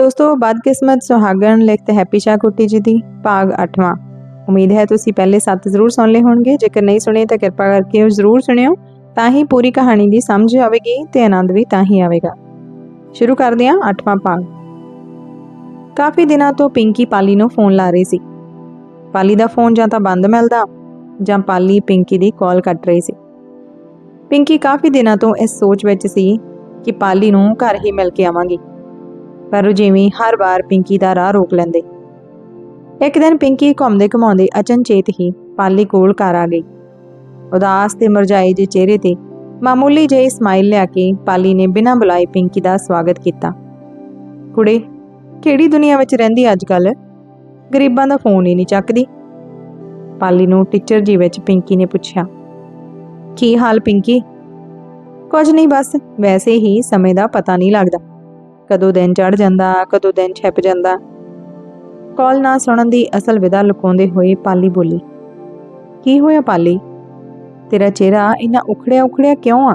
ਦੋਸਤੋ, ਬਦਕਿਸਮਤ ਸੁਹਾਗਣ ਲਿਖਤ ਹੈਪੀ ਸ਼ਾਹ ਕੁੱਟੀ ਜੀ ਦੀ ਭਾਗ 8ਵਾਂ ਉਮੀਦ ਹੈ ਤੁਸੀਂ ਪਹਿਲੇ 7 ਜ਼ਰੂਰ ਸੁਣ ਲਏ ਹੋਣਗੇ। ਜੇਕਰ ਨਹੀਂ ਸੁਣੇ, ਤਾਂ ਕਿਰਪਾ ਕਰਕੇ ਉਹ ਜ਼ਰੂਰ ਸੁਣਿਓ। ਤਾਂ ਹੀ ਪੂਰੀ ਕਹਾਣੀ ਦੀ ਸਮਝ ਆਵੇਗੀ ਤੇ ਆਨੰਦ ਵੀ ਤਾਂ ਹੀ ਆਵੇਗਾ। ਸ਼ੁਰੂ ਕਰਦੇ ਹਾਂ 8ਵਾਂ ਭਾਗ। ਕਾਫੀ ਦਿਨਾਂ ਤੋਂ ਪਿੰਕੀ ਪਾਲੀ ਨੂੰ ਫੋਨ ਲਾ ਰਹੀ ਸੀ। ਪਾਲੀ ਦਾ ਫੋਨ ਜਾਂ ਤਾਂ ਬੰਦ ਮਿਲਦਾ ਜਾਂ ਪਾਲੀ ਪਿੰਕੀ ਦੀ ਕਾਲ ਕੱਟ ਰਹੀ ਸੀ। ਪਿੰਕੀ ਕਾਫੀ ਦਿਨਾਂ ਤੋਂ ਇਸ ਸੋਚ ਵਿੱਚ ਸੀ ਕਿ ਪਾਲੀ ਨੂੰ ਘਰ ਹੀ ਮਿਲ ਕੇ ਆਵਾਂਗੀ। ਪਰ ਉਹ ਜਿਵੇਂ ਹਰ ਵਾਰ ਪਿੰਕੀ ਦਾ ਰਾਹ ਰੋਕ ਲੈਂਦੇ। ਇੱਕ ਦਿਨ ਪਿੰਕੀ ਘੁੰਮਦੇ ਘਮਾਉਂਦੇ ਅਚਨਚੇਤ ਹੀ ਪਾਲੀ ਕੋਲ ਘਰ ਆ ਗਈ। ਉਦਾਸ ਤੇ ਮੁਰਝਾਏ ਜਿਹੇ ਚਿਹਰੇ ਤੇ ਮਾਮੂਲੀ ਜਿਹੀ ਸਮਾਈਲ ਲਿਆ ਕੇ ਪਾਲੀ ਨੇ ਬਿਨਾਂ ਬੁਲਾਏ ਪਿੰਕੀ ਦਾ ਸਵਾਗਤ ਕੀਤਾ। ਕੁੜੇ, ਕਿਹੜੀ ਦੁਨੀਆ ਵਿੱਚ ਰਹਿੰਦੀ ਅੱਜ ਕੱਲ ਗਰੀਬਾਂ ਦਾ ਫੋਨ ਹੀ ਨਹੀਂ ਚੱਕਦੀ। ਪਾਲੀ ਨੂੰ ਟੀਚਰ ਜੀ ਵਿੱਚ ਪਿੰਕੀ ਨੇ ਪੁੱਛਿਆ, ਕੀ ਹਾਲ ਪਿੰਕੀ? ਕੁਝ ਨਹੀਂ ਬਸ, ਵੈਸੇ ਹੀ ਸਮੇਂ ਦਾ ਪਤਾ ਨਹੀਂ ਲੱਗਦਾ। ਕਦੋਂ ਦਿਨ ਚੜ ਜਾਂਦਾ, ਕਦੋਂ ਦਿਨ ਛਿਪ ਜਾਂਦਾ। ਕਾਲ ਨਾ ਸੁਣਨ ਦੀ ਅਸਲ ਵਿਦਾ ਲੁਕਾਉਂਦੇ ਹੋਏ ਪਾਲੀ ਬੋਲੀ, ਕੀ ਹੋਇਆ ਪਾਲੀ? ਤੇਰਾ ਚਿਹਰਾ ਇੰਨਾ ਉਖੜਿਆ ਉਖੜਿਆ ਕਿਉਂ ਆ?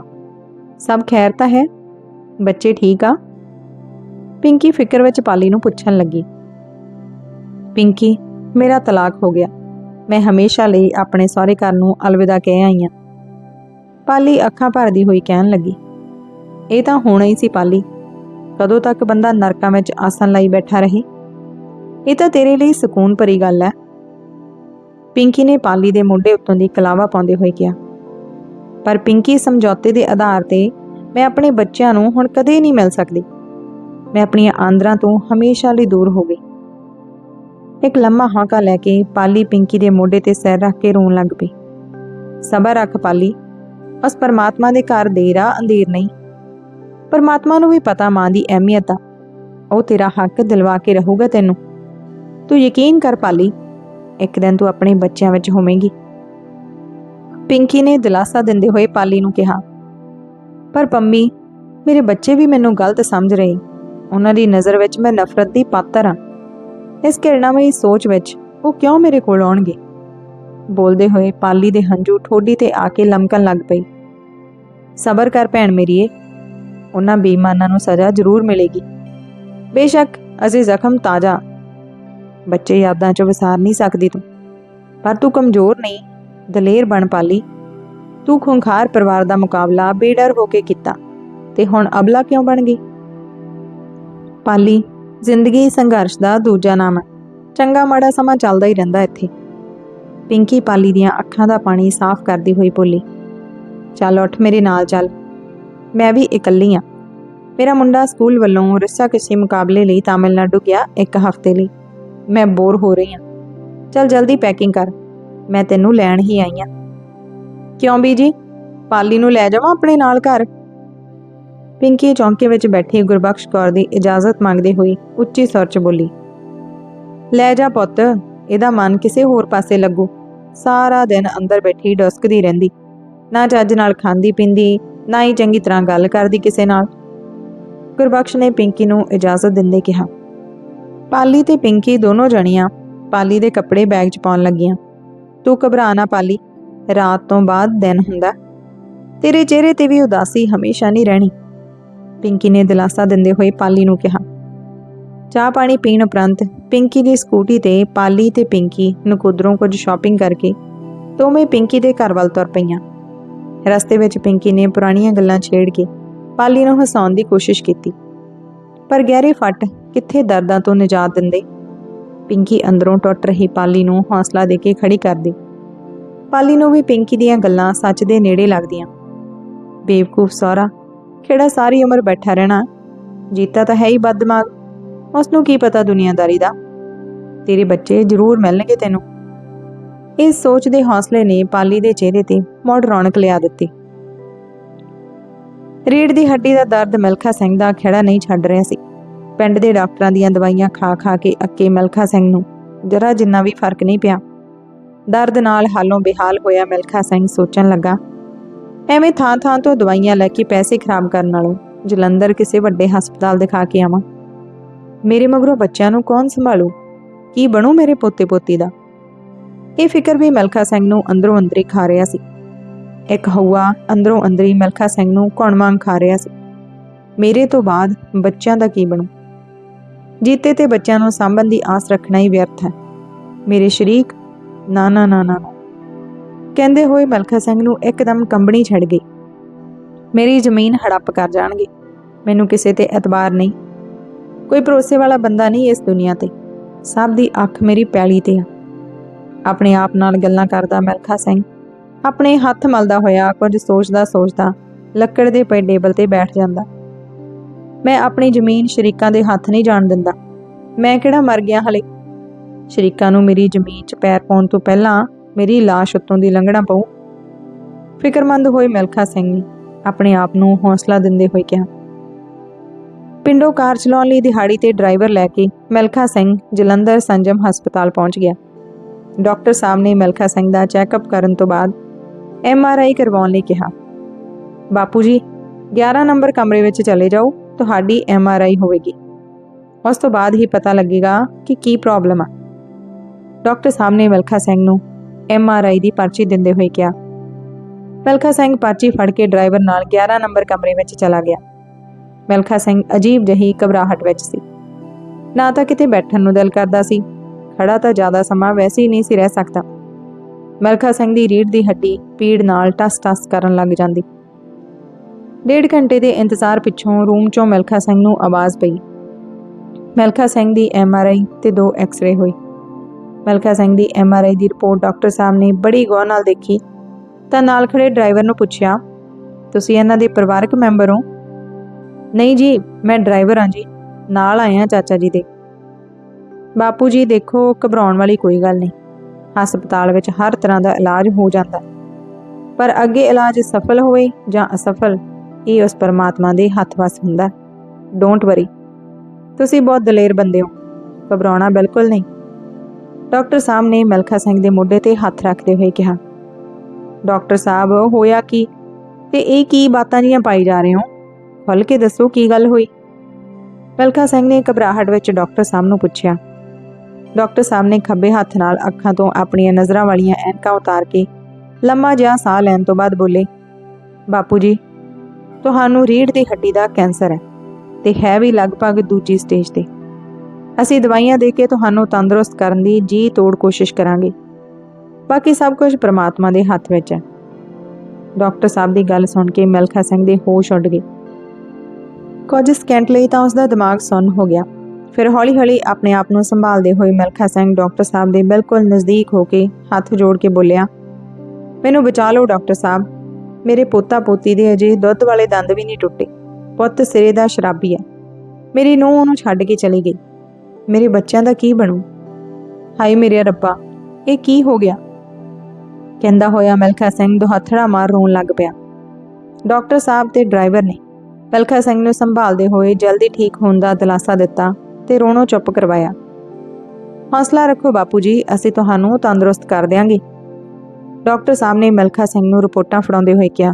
ਸਭ ਖੈਰ ਤਾਂ ਹੈ? ਬੱਚੇ ਠੀਕ ਆ? ਪਿੰਕੀ ਫਿਕਰ ਵਿੱਚ ਪਾਲੀ ਨੂੰ ਪੁੱਛਣ ਲੱਗੀ। ਪਿੰਕੀ, ਮੇਰਾ ਤਲਾਕ ਹੋ ਗਿਆ। ਮੈਂ ਹਮੇਸ਼ਾ ਲਈ ਆਪਣੇ ਸਹੁਰੇ ਘਰ ਨੂੰ ਅਲਵਿਦਾ ਕਹਿ ਆਈ ਹਾਂ ਪਾਲੀ ਅੱਖਾਂ ਭਰਦੀ ਹੋਈ ਕਹਿਣ ਲੱਗੀ। ਇਹ ਤਾਂ ਹੋਣਾ ਹੀ ਸੀ ਪਾਲੀ। ਕਦੋਂ ਤੱਕ ਬੰਦਾ ਨਰਕਾਂ ਵਿੱਚ ਆਸਨ ਲਈ ਬੈਠਾ ਰਹੇ? ਇਹ ਤਾਂ ਤੇਰੇ ਲਈ ਸਕੂਨ ਭਰੀ ਗੱਲ ਹੈ। ਪਿੰਕੀ ਨੇ ਪਾਲੀ ਦੇ ਮੋਢੇ ਉੱਤੋਂ ਦੀ ਕਲਾਵਾ ਪਾਉਂਦੇ ਹੋਏ ਕਿਹਾ। ਪਰ ਪਿੰਕੀ ਸਮਝੌਤੇ ਦੇ ਆਧਾਰ ਤੇ ਮੈਂ ਆਪਣੇ ਬੱਚਿਆਂ ਨੂੰ ਹੁਣ ਕਦੇ ਨਹੀਂ ਮਿਲ ਸਕਦੀ। ਮੈਂ ਆਪਣੀਆਂ ਆਂਦਰਾਂ ਤੋਂ ਹਮੇਸ਼ਾ ਲਈ ਦੂਰ ਹੋ ਗਈ। ਇੱਕ ਲੰਮਾ ਹਾਂਕਾ ਲੈ ਕੇ ਪਾਲੀ ਪਿੰਕੀ ਦੇ ਮੋਢੇ ਤੇ ਸਿਰ ਰੱਖ ਕੇ ਰੋਣ ਲੱਗ ਪਈ। ਸਬਰ ਰੱਖ ਪਾਲੀ, ਉਸ ਪਰਮਾਤਮਾ ਦੇ ਘਰ ਦੇਰ ਆ ਅੰਧੇਰ ਨਹੀਂ। ਪਰਮਾਤਮਾ ਨੂੰ ਵੀ ਪਤਾ ਮਾਂ ਦੀ ਅਹਿਮੀਅਤ ਆ ਉਹ ਤੇਰਾ ਹੱਕ ਦਿਲਵਾ ਕੇ ਰਹੂਗਾ ਤੈਨੂੰ। ਤੂੰ ਯਕੀਨ ਕਰ ਪਾਲੀ, ਇੱਕ ਦਿਨ ਤੂੰ ਆਪਣੇ ਬੱਚਿਆਂ ਵਿੱਚ ਹੋਵੇਂਗੀ। ਪਿੰਕੀ ਨੇ ਦਿਲਾਸਾ ਦਿੰਦੇ ਹੋਏ ਪਾਲੀ ਨੂੰ ਕਿਹਾ, ਪਰ ਪੰਮੀ, ਮੇਰੇ ਬੱਚੇ ਵੀ ਮੈਨੂੰ ਗਲਤ ਸਮਝ ਰਹੇ। ਉਹਨਾਂ ਦੀ ਨਜ਼ਰ ਵਿੱਚ ਮੈਂ ਨਫ਼ਰਤ ਦੀ ਪਾਤਰ ਹਾਂ। ਇਸ ਘਿਰਣਾਮਈ ਸੋਚ ਵਿੱਚ ਉਹ ਕਿਉਂ ਮੇਰੇ ਕੋਲ ਆਉਣਗੇ? ਬੋਲਦੇ ਹੋਏ ਪਾਲੀ ਦੇ ਹੰਝੂ ਠੋਡੀ ਤੇ ਆ ਕੇ ਲਮਕਣ ਲੱਗ ਪਈ ਸਬਰ ਕਰ ਭੈਣ ਮੇਰੀਏ ਉਹਨਾਂ ਬੇਈਮਾਨਾਂ ਨੂੰ ਸਜ਼ਾ ਜ਼ਰੂਰ ਮਿਲੇਗੀ। ਬੇਸ਼ੱਕ ਅਜੇ ਜ਼ਖਮ ਤਾਜ਼ਾ ਬੱਚੇ ਯਾਦਾਂ ਚ ਵਿਸਾਰ ਨਹੀਂ ਸਕਦੀ ਤੂੰ। ਪਰ ਤੂੰ ਕਮਜ਼ੋਰ ਨਹੀਂ, ਦਲੇਰ ਬਣ ਪਾਲੀ। ਤੂੰ ਖੁੰਖਾਰ ਪਰਿਵਾਰ ਦਾ ਮੁਕਾਬਲਾ ਬੇਡਰ ਹੋ ਕੇ ਕੀਤਾ, ਤੇ ਹੁਣ ਅਬਲਾ ਕਿਉਂ ਬਣ ਗਈ? ਪਾਲੀ, ਜ਼ਿੰਦਗੀ ਸੰਘਰਸ਼ ਦਾ ਦੂਜਾ ਨਾਮ ਹੈ। ਚੰਗਾ ਮਾੜਾ ਸਮਾਂ ਚੱਲਦਾ ਹੀ ਰਹਿੰਦਾ ਇੱਥੇ। ਪਿੰਕੀ ਪਾਲੀ ਦੀਆਂ ਅੱਖਾਂ ਦਾ ਪਾਣੀ ਸਾਫ਼ ਕਰਦੀ ਹੋਈ ਬੋਲੀ, ਚੱਲ ਉੱਠ ਮੇਰੇ ਨਾਲ ਚੱਲ। ਮੈਂ ਵੀ ਇਕੱਲੀ ਆ ਮੇਰਾ ਮੁੰਡਾ ਸਕੂਲ ਵੱਲੋਂ ਰਿਸਾ ਕਿਸੇ ਮੁਕਾਬਲੇ ਲਈ ਤਾਮਿਲਨਾਡੂ ਗਿਆ ਇੱਕ ਹਫ਼ਤੇ ਲਈ। ਮੈਂ ਬੋਰ ਹੋ ਰਹੀ ਆ ਚੱਲ ਜਲਦੀ ਪੈਕਿੰਗ ਕਰ। ਮੈਂ ਤੈਨੂੰ ਲੈਣ ਹੀ ਆਈ ਆ ਕਿਉਂ ਬੀਜੀ? ਪਾਲੀ ਨੂੰ ਲੈ ਜਾਵਾਂ ਆਪਣੇ ਨਾਲ ਘਰ? ਪਿੰਕੀ ਚੌਂਕੇ ਵਿੱਚ ਬੈਠੀ ਗੁਰਬਖਸ਼ ਕੌਰ ਦੀ ਇਜਾਜ਼ਤ ਮੰਗਦੇ ਹੋਈ ਉੱਚੀ ਸੁਰ 'ਚ ਬੋਲੀ, ਲੈ ਜਾ ਪੁੱਤ, ਇਹਦਾ ਮਨ ਕਿਸੇ ਹੋਰ ਪਾਸੇ ਲੱਗੂ। ਸਾਰਾ ਦਿਨ ਅੰਦਰ ਬੈਠੀ ਡਸਕਦੀ ਰਹਿੰਦੀ। ਨਾ ਚੱਜ ਨਾਲ ਖਾਂਦੀ ਪਿੰਦੀ ਨਾ ਹੀ ਚੰਗੀ ਤਰ੍ਹਾਂ ਗੱਲ ਕਰਦੀ ਕਿਸੇ ਨਾਲ। ਗੁਰਬਖਸ਼ ਨੇ ਪਿੰਕੀ ਨੂੰ ਇਜਾਜ਼ਤ ਦਿੰਦੇ ਕਿਹਾ। ਪਾਲੀ ਤੇ ਪਿੰਕੀ ਦੋਨੋਂ ਜਣੀਆਂ ਪਾਲੀ ਦੇ ਕੱਪੜੇ ਬੈਗ 'ਚ ਪਾਉਣ ਲੱਗੀਆਂ। ਤੂੰ ਘਬਰਾ ਨਾ ਪਾਲੀ, ਰਾਤ ਤੋਂ ਬਾਅਦ ਦਿਨ ਹੁੰਦਾ। ਤੇਰੇ ਚਿਹਰੇ ਤੇ ਵੀ ਉਦਾਸੀ ਹਮੇਸ਼ਾ ਨਹੀਂ ਰਹਿਣੀ। ਪਿੰਕੀ ਨੇ ਦਿਲਾਸਾ ਦਿੰਦੇ ਹੋਏ ਪਾਲੀ ਨੂੰ ਕਿਹਾ। ਚਾਹ ਪਾਣੀ ਪੀਣ ਉਪਰੰਤ ਪਿੰਕੀ ਦੀ ਸਕੂਟੀ ਤੇ ਪਾਲੀ ਤੇ ਪਿੰਕੀ ਨਕੁਦਰੋਂ ਕੁਝ ਸ਼ਾਪਿੰਗ ਕਰਕੇ ਦੋਵੇਂ ਪਿੰਕੀ ਦੇ ਘਰ ਵੱਲ ਤੁਰ ਪਈਆਂ। ਰਸਤੇ ਵਿੱਚ ਪਿੰਕੀ ਨੇ ਪੁਰਾਣੀਆਂ ਗੱਲਾਂ ਛੇੜ ਕੇ ਪਾਲੀ ਨੂੰ ਹਸਾਉਣ ਦੀ ਕੋਸ਼ਿਸ਼ ਕੀਤੀ। ਪਰ ਗਹਿਰੇ ਫੱਟ ਕਿੱਥੇ ਦਰਦਾਂ ਤੋਂ ਨਿਜਾਤ ਦਿੰਦੇ? ਪਿੰਕੀ ਅੰਦਰੋਂ ਟੁੱਟ ਰਹੀ ਪਾਲੀ ਨੂੰ ਹੌਸਲਾ ਦੇ ਕੇ ਖੜੀ ਕਰਦੀ ਪਾਲੀ ਨੂੰ ਵੀ ਪਿੰਕੀ ਦੀਆਂ ਗੱਲਾਂ ਸੱਚ ਦੇ ਨੇੜੇ ਲੱਗਦੀਆਂ। ਬੇਵਕੂਫ ਸਹੁਰਾ, ਕਿਹੜਾ ਸਾਰੀ ਉਮਰ ਬੈਠਾ ਰਹਿਣਾ? ਜੀਤਾ ਤਾਂ ਹੈ ਹੀ ਬਦਦਮਾਗ। ਉਸ ਨੂੰ ਕੀ ਪਤਾ ਦੁਨੀਆਦਾਰੀ ਦਾ? ਤੇਰੇ ਬੱਚੇ ਜ਼ਰੂਰ ਮਿਲਣਗੇ ਤੈਨੂੰ। ਇਸ ਸੋਚ ਦੇ ਹੌਸਲੇ ਨੇ ਪਾਲੀ ਦੇ ਚਿਹਰੇ ਤੇ ਮੁੜ ਰੌਣਕ ਲਿਆ ਦਿੱਤੀ। ਰੀੜ ਦੀ ਹੱਡੀ ਦਾ ਦਰਦ ਮਿਲਖਾ ਸਿੰਘ ਦਾ ਖੇੜਾ ਨਹੀਂ ਛੱਡ ਰਿਹਾ ਸੀ। ਪਿੰਡ ਦੇ ਡਾਕਟਰਾਂ ਦੀਆਂ ਦਵਾਈਆਂ ਖਾ ਖਾ ਕੇ ਅੱਕੇ ਮਿਲਖਾ ਸਿੰਘ ਨੂੰ ਜਰਾ ਜਿੰਨਾ ਵੀ ਫ਼ਰਕ ਨਹੀਂ ਪਿਆ। ਦਰਦ ਨਾਲ ਹਾਲੋਂ ਬੇਹਾਲ ਹੋਇਆ ਮਿਲਖਾ ਸਿੰਘ ਸੋਚਣ ਲੱਗਾ, ਐਵੇਂ ਥਾਂ ਥਾਂ ਤੋਂ ਦਵਾਈਆਂ ਲੈ ਕੇ ਪੈਸੇ ਖਰਾਬ ਕਰਨ ਨਾਲੋਂ ਜਲੰਧਰ ਕਿਸੇ ਵੱਡੇ ਹਸਪਤਾਲ ਦਿਖਾ ਕੇ ਆਵਾਂ। ਮੇਰੇ ਮਗਰੋਂ ਬੱਚਿਆਂ ਨੂੰ ਕੌਣ ਸੰਭਾਲੂ? ਕੀ ਬਣੂ ਮੇਰੇ ਪੋਤੇ ਪੋਤੀ ਦਾ? ਇਹ ਫਿਕਰ ਵੀ ਮਲਖਾ ਸਿੰਘ ਨੂੰ ਅੰਦਰੋਂ ਅੰਦਰੀ ਖਾ ਰਿਹਾ ਸੀ। ਇੱਕ ਹਊਆ ਅੰਦਰੋਂ ਅੰਦਰੀ ਮਲਖਾ ਸਿੰਘ ਨੂੰ ਕੌਣ ਮੰਗ ਖਾ ਰਿਹਾ ਸੀ। ਮੇਰੇ ਤੋਂ ਬਾਅਦ ਬੱਚਿਆਂ ਦਾ ਕੀ ਬਣੂ? ਜੀਤੇ ਤੇ ਬੱਚਿਆਂ ਨੂੰ ਸਾਂਭਣ ਦੀ ਆਸ ਰੱਖਣਾ ਹੀ ਵਿਅਰਥ ਹੈ। ਮੇਰੇ ਸ਼ਰੀਕ ਨਾ ਨਾ ਨਾ। ਨਾ ਨਾ। ਕਹਿੰਦੇ ਹੋਏ ਮਲਖਾ ਸਿੰਘ ਨੂੰ ਇੱਕਦਮ ਕੰਬਣੀ ਛੜ ਗਈ। ਮੇਰੀ ਜ਼ਮੀਨ ਹੜੱਪ ਕਰ ਜਾਣਗੇ। ਮੈਨੂੰ ਕਿਸੇ ਤੇ ਇਤਬਾਰ ਨਹੀਂ। ਕੋਈ ਭਰੋਸੇ ਵਾਲਾ ਬੰਦਾ ਨਹੀਂ ਇਸ ਦੁਨੀਆ ਤੇ। ਸਭ ਦੀ ਅੱਖ ਮੇਰੀ ਪੈਲੀ ਤੇ ਆ। ਆਪਣੇ ਆਪ ਨਾਲ ਗੱਲਾਂ ਕਰਦਾ ਮਿਲਖਾ ਸਿੰਘ। ਆਪਣੇ ਹੱਥ ਮਲਦਾ ਹੋਇਆ, ਕੁਝ ਸੋਚਦਾ ਸੋਚਦਾ ਲੱਕੜ ਦੇ ਪਏ ਟੇਬਲ ਤੇ ਬੈਠ ਜਾਂਦਾ। ਮੈਂ ਆਪਣੀ ਜ਼ਮੀਨ ਸ਼ਰੀਕਾਂ ਦੇ ਹੱਥ ਨਹੀਂ ਜਾਣ ਦਿੰਦਾ। ਮੈਂ ਕਿਹੜਾ ਮਰ ਗਿਆ ਹਲੇ? ਸ਼ਰੀਕਾਂ ਨੂੰ ਮੇਰੀ ਜ਼ਮੀਨ 'ਚ ਪੈਰ ਪਾਉਣ ਤੋਂ ਪਹਿਲਾਂ ਮੇਰੀ ਲਾਸ਼ ਉੱਤੋਂ ਦੀ ਲੰਘਣਾ ਪਊ। ਫਿਕਰਮੰਦ ਹੋਏ ਮਿਲਖਾ ਸਿੰਘ ਨੇ ਆਪਣੇ ਆਪ ਨੂੰ ਹੌਸਲਾ ਦਿੰਦੇ ਹੋਏ ਕਿਹਾ। ਪਿੰਡੋਂ ਕਾਰ ਚਲਾਉਣ ਲਈ ਦਿਹਾੜੀ ਤੇ ਡਰਾਈਵਰ ਲੈ ਕੇ ਮਿਲਖਾ ਸਿੰਘ ਜਲੰਧਰ ਸੰਜਮ ਹਸਪਤਾਲ ਪਹੁੰਚ ਗਿਆ। ਡਾਕਟਰ ਸਾਹਿਬ ਨੇ ਮਿਲਖਾ ਸਿੰਘ ਦਾ ਚੈੱਕਅਪ ਕਰਨ ਤੋਂ ਬਾਅਦ ਐਮ ਆਰ ਆਈ ਕਰਵਾਉਣ ਲਈ ਕਿਹਾ। ਬਾਪੂ ਜੀ 11 ਨੰਬਰ ਕਮਰੇ ਵਿੱਚ ਚਲੇ ਜਾਓ, ਤੁਹਾਡੀ ਐਮ ਆਰ ਆਈ ਹੋਵੇਗੀ। ਉਸ ਤੋਂ ਬਾਅਦ ਹੀ ਪਤਾ ਲੱਗੇਗਾ ਕਿ ਕੀ ਪ੍ਰੋਬਲਮ ਆ। ਡਾਕਟਰ ਸਾਹਿਬ ਨੇ ਮਿਲਖਾ ਸਿੰਘ ਨੂੰ ਐਮ ਆਰ ਆਈ ਦੀ ਪਰਚੀ ਦਿੰਦੇ ਹੋਏ ਕਿਹਾ। ਮਲਖਾ ਸਿੰਘ ਪਰਚੀ ਫੜ ਕੇ ਡਰਾਈਵਰ ਨਾਲ 11 ਨੰਬਰ ਕਮਰੇ ਵਿੱਚ ਚਲਾ ਗਿਆ। ਮਿਲਖਾ ਸਿੰਘ ਅਜੀਬ ਜਹੀ ਘਬਰਾਹਟ ਵਿੱਚ ਸੀ। ਨਾ ਤਾਂ ਕਿਤੇ ਬੈਠਣ ਨੂੰ ਦਿਲ ਕਰਦਾ ਸੀ ਖੜਾ ਤਾਂ ਜ਼ਿਆਦਾ ਸਮਾਂ ਵੈਸੇ ਹੀ ਨਹੀਂ ਸੀ ਰਹਿ ਸਕਦਾ। ਮਲਖਾ ਸਿੰਘ ਦੀ ਰੀੜ ਦੀ ਹੱਡੀ ਪੀੜ ਨਾਲ ਟਸ-ਟਸ ਕਰਨ ਲੱਗ ਜਾਂਦੀ। ਡੇਢ ਘੰਟੇ ਦੇ ਇੰਤਜ਼ਾਰ ਪਿੱਛੋਂ ਰੂਮ 'ਚੋਂ ਮਿਲਖਾ ਸਿੰਘ ਨੂੰ ਆਵਾਜ਼ ਪਈ। ਮਿਲਖਾ ਸਿੰਘ ਦੀ ਐਮ ਆਰ ਆਈ ਤੇ ਦੋ ਐਕਸ-ਰੇ ਹੋਏ। ਮਿਲਖਾ ਸਿੰਘ ਦੀ ਐਮ ਆਰ ਆਈ ਦੀ ਰਿਪੋਰਟ ਡਾਕਟਰ ਸਾਹਿਬ ਨੇ ਬੜੀ ਗੌਰ ਨਾਲ ਦੇਖੀ। ਤਾਂ ਨਾਲ ਖੜੇ ਡਰਾਈਵਰ ਨੂੰ ਪੁੱਛਿਆ, ਤੁਸੀਂ ਇਹਨਾਂ ਦੇ ਪਰਿਵਾਰਕ ਮੈਂਬਰ ਹੋ? ਨਹੀਂ ਜੀ, ਮੈਂ ਡਰਾਈਵਰ ਹਾਂ ਜੀ। ਨਾਲ ਆਇਆ ਚਾਚਾ ਜੀ ਦੇ। ਬਾਪੂ ਜੀ ਦੇਖੋ, ਘਬਰਾਉਣ ਵਾਲੀ ਕੋਈ ਗੱਲ ਨਹੀਂ। ਹਸਪਤਾਲ ਵਿੱਚ ਹਰ ਤਰ੍ਹਾਂ ਦਾ ਇਲਾਜ ਹੋ ਜਾਂਦਾ। ਪਰ ਅੱਗੇ ਇਲਾਜ ਸਫਲ ਹੋਵੇ ਜਾਂ ਅਸਫਲ, ਇਹ ਉਸ ਪਰਮਾਤਮਾ ਦੇ ਹੱਥ ਵਸ ਹੁੰਦਾ। ਡੋਂਟ ਵਰੀ ਤੁਸੀਂ ਬਹੁਤ ਦਲੇਰ ਬੰਦੇ ਹੋ। ਘਬਰਾਉਣਾ ਬਿਲਕੁਲ ਨਹੀਂ। ਡਾਕਟਰ ਸਾਹਿਬ ਨੇ ਮਲਖਾ ਸਿੰਘ ਦੇ ਮੋਢੇ ਤੇ ਹੱਥ ਰੱਖਦੇ ਹੋਏ ਕਿਹਾ, ਡਾਕਟਰ ਸਾਹਿਬ, ਹੋਇਆ ਕੀ? ਤੇ ਇਹ ਕੀ ਬਾਤਾਂ ਜੀਆਂ ਪਾਈ ਜਾ ਰਹੇ ਹੋ? ਖੁੱਲ ਕੇ ਦੱਸੋ ਕੀ ਗੱਲ ਹੋਈ? ਮਲਖਾ ਸਿੰਘ ਨੇ ਘਬਰਾਹਟ ਵਿੱਚ ਡਾਕਟਰ ਸਾਹਿਬ ਨੂੰ ਪੁੱਛਿਆ ਡਾਕਟਰ ਸਾਹਿਬ ਨੇ ਖੱਬੇ ਹੱਥ ਨਾਲ ਅੱਖਾਂ ਤੋਂ ਆਪਣੀਆਂ ਨਜ਼ਰਾਂ ਵਾਲੀਆਂ ਐਨਕਾਂ ਉਤਾਰ ਕੇ ਲੰਮਾ ਜਿਹਾ ਸਾਹ ਲੈਣ ਤੋਂ ਬਾਅਦ ਬੋਲੇ, ਬਾਪੂ ਜੀ, ਤੁਹਾਨੂੰ ਰੀੜ੍ਹ ਦੀ ਹੱਡੀ ਦਾ ਕੈਂਸਰ ਹੈ ਤੇ ਹੈ ਵੀ ਲਗਭਗ ਦੂਜੀ ਸਟੇਜ ਤੇ। ਅਸੀਂ ਦਵਾਈਆਂ ਦੇ ਕੇ ਤੁਹਾਨੂੰ ਤੰਦਰੁਸਤ ਕਰਨ ਦੀ ਜੀ ਤੋੜ ਕੋਸ਼ਿਸ਼ ਕਰਾਂਗੇ। ਬਾਕੀ ਸਭ ਕੁਝ ਪ੍ਰਮਾਤਮਾ ਦੇ ਹੱਥ ਵਿੱਚ ਹੈ। ਡਾਕਟਰ ਸਾਹਿਬ ਦੀ ਗੱਲ ਸੁਣ ਕੇ ਮਿਲਖਾ ਸਿੰਘ ਦੇ ਹੋਸ਼ ਉੱਡ ਗਏ। ਕੁਝ ਸਕਿੰਟ ਲਈ ਤਾਂ ਉਸ ਦਾ ਦਿਮਾਗ ਸੁੰਨ ਹੋ ਗਿਆ। ਫਿਰ ਹੌਲੀ-ਹੌਲੀ ਆਪਣੇ ਆਪ ਨੂੰ ਸੰਭਾਲਦੇ ਹੋਏ ਮਿਲਖਾ ਸਿੰਘ ਡਾਕਟਰ ਸਾਹਿਬ ਦੇ ਬਿਲਕੁਲ ਨਜ਼ਦੀਕ ਹੋ ਕੇ ਹੱਥ ਜੋੜ ਕੇ ਬੋਲਿਆ, ਮੈਨੂੰ ਬਚਾ ਲਓ ਡਾਕਟਰ ਸਾਹਿਬ। ਮੇਰੇ ਪੋਤਾ ਪੋਤੀ ਦੇ ਅਜੇ ਦੁੱਧ ਵਾਲੇ ਦੰਦ ਵੀ ਨਹੀਂ ਟੁੱਟੇ। ਪੁੱਤ ਸਿਰੇ ਦਾ ਸ਼ਰਾਬੀ ਹੈ। ਮੇਰੀ ਨੂੰਹ ਉਹਨੂੰ ਛੱਡ ਕੇ ਚਲੀ ਗਈ। ਮੇਰੇ ਬੱਚਿਆਂ ਦਾ ਕੀ ਬਣੂ? ਹਾਏ ਮੇਰੇ ਰੱਬਾ, ਇਹ ਕੀ ਹੋ ਗਿਆ? ਕਹਿੰਦਾ ਹੋਇਆ ਮਿਲਖਾ ਸਿੰਘ ਦੁਹੱਥੜਾ ਮਾਰ ਰੋਣ ਲੱਗ ਪਿਆ। ਡਾਕਟਰ ਸਾਹਿਬ ਤੇ ਡਰਾਈਵਰ ਨੇ ਮਿਲਖਾ ਸਿੰਘ ਨੂੰ ਸੰਭਾਲਦੇ ਹੋਏ ਜਲਦੀ ਠੀਕ ਹੋਣ ਦਾ ਦਿਲਾਸਾ ਦਿੱਤਾ। ਤੇ ਰੋਣੋ ਚੁੱਪ ਕਰਵਾਇਆ। ਹੌਸਲਾ ਰੱਖੋ ਬਾਪੂ ਜੀ ਅਸੀਂ ਤੁਹਾਨੂੰ ਤੰਦਰੁਸਤ ਕਰ ਦਿਆਂਗੇ। ਡਾਕਟਰ ਸਾਹਿਬ ਨੇ ਮਿਲਖਾ ਸਿੰਘ ਨੂੰ ਰਿਪੋਰਟਾਂ ਫੜਾਉਂਦੇ ਹੋਏ ਕਿਹਾ,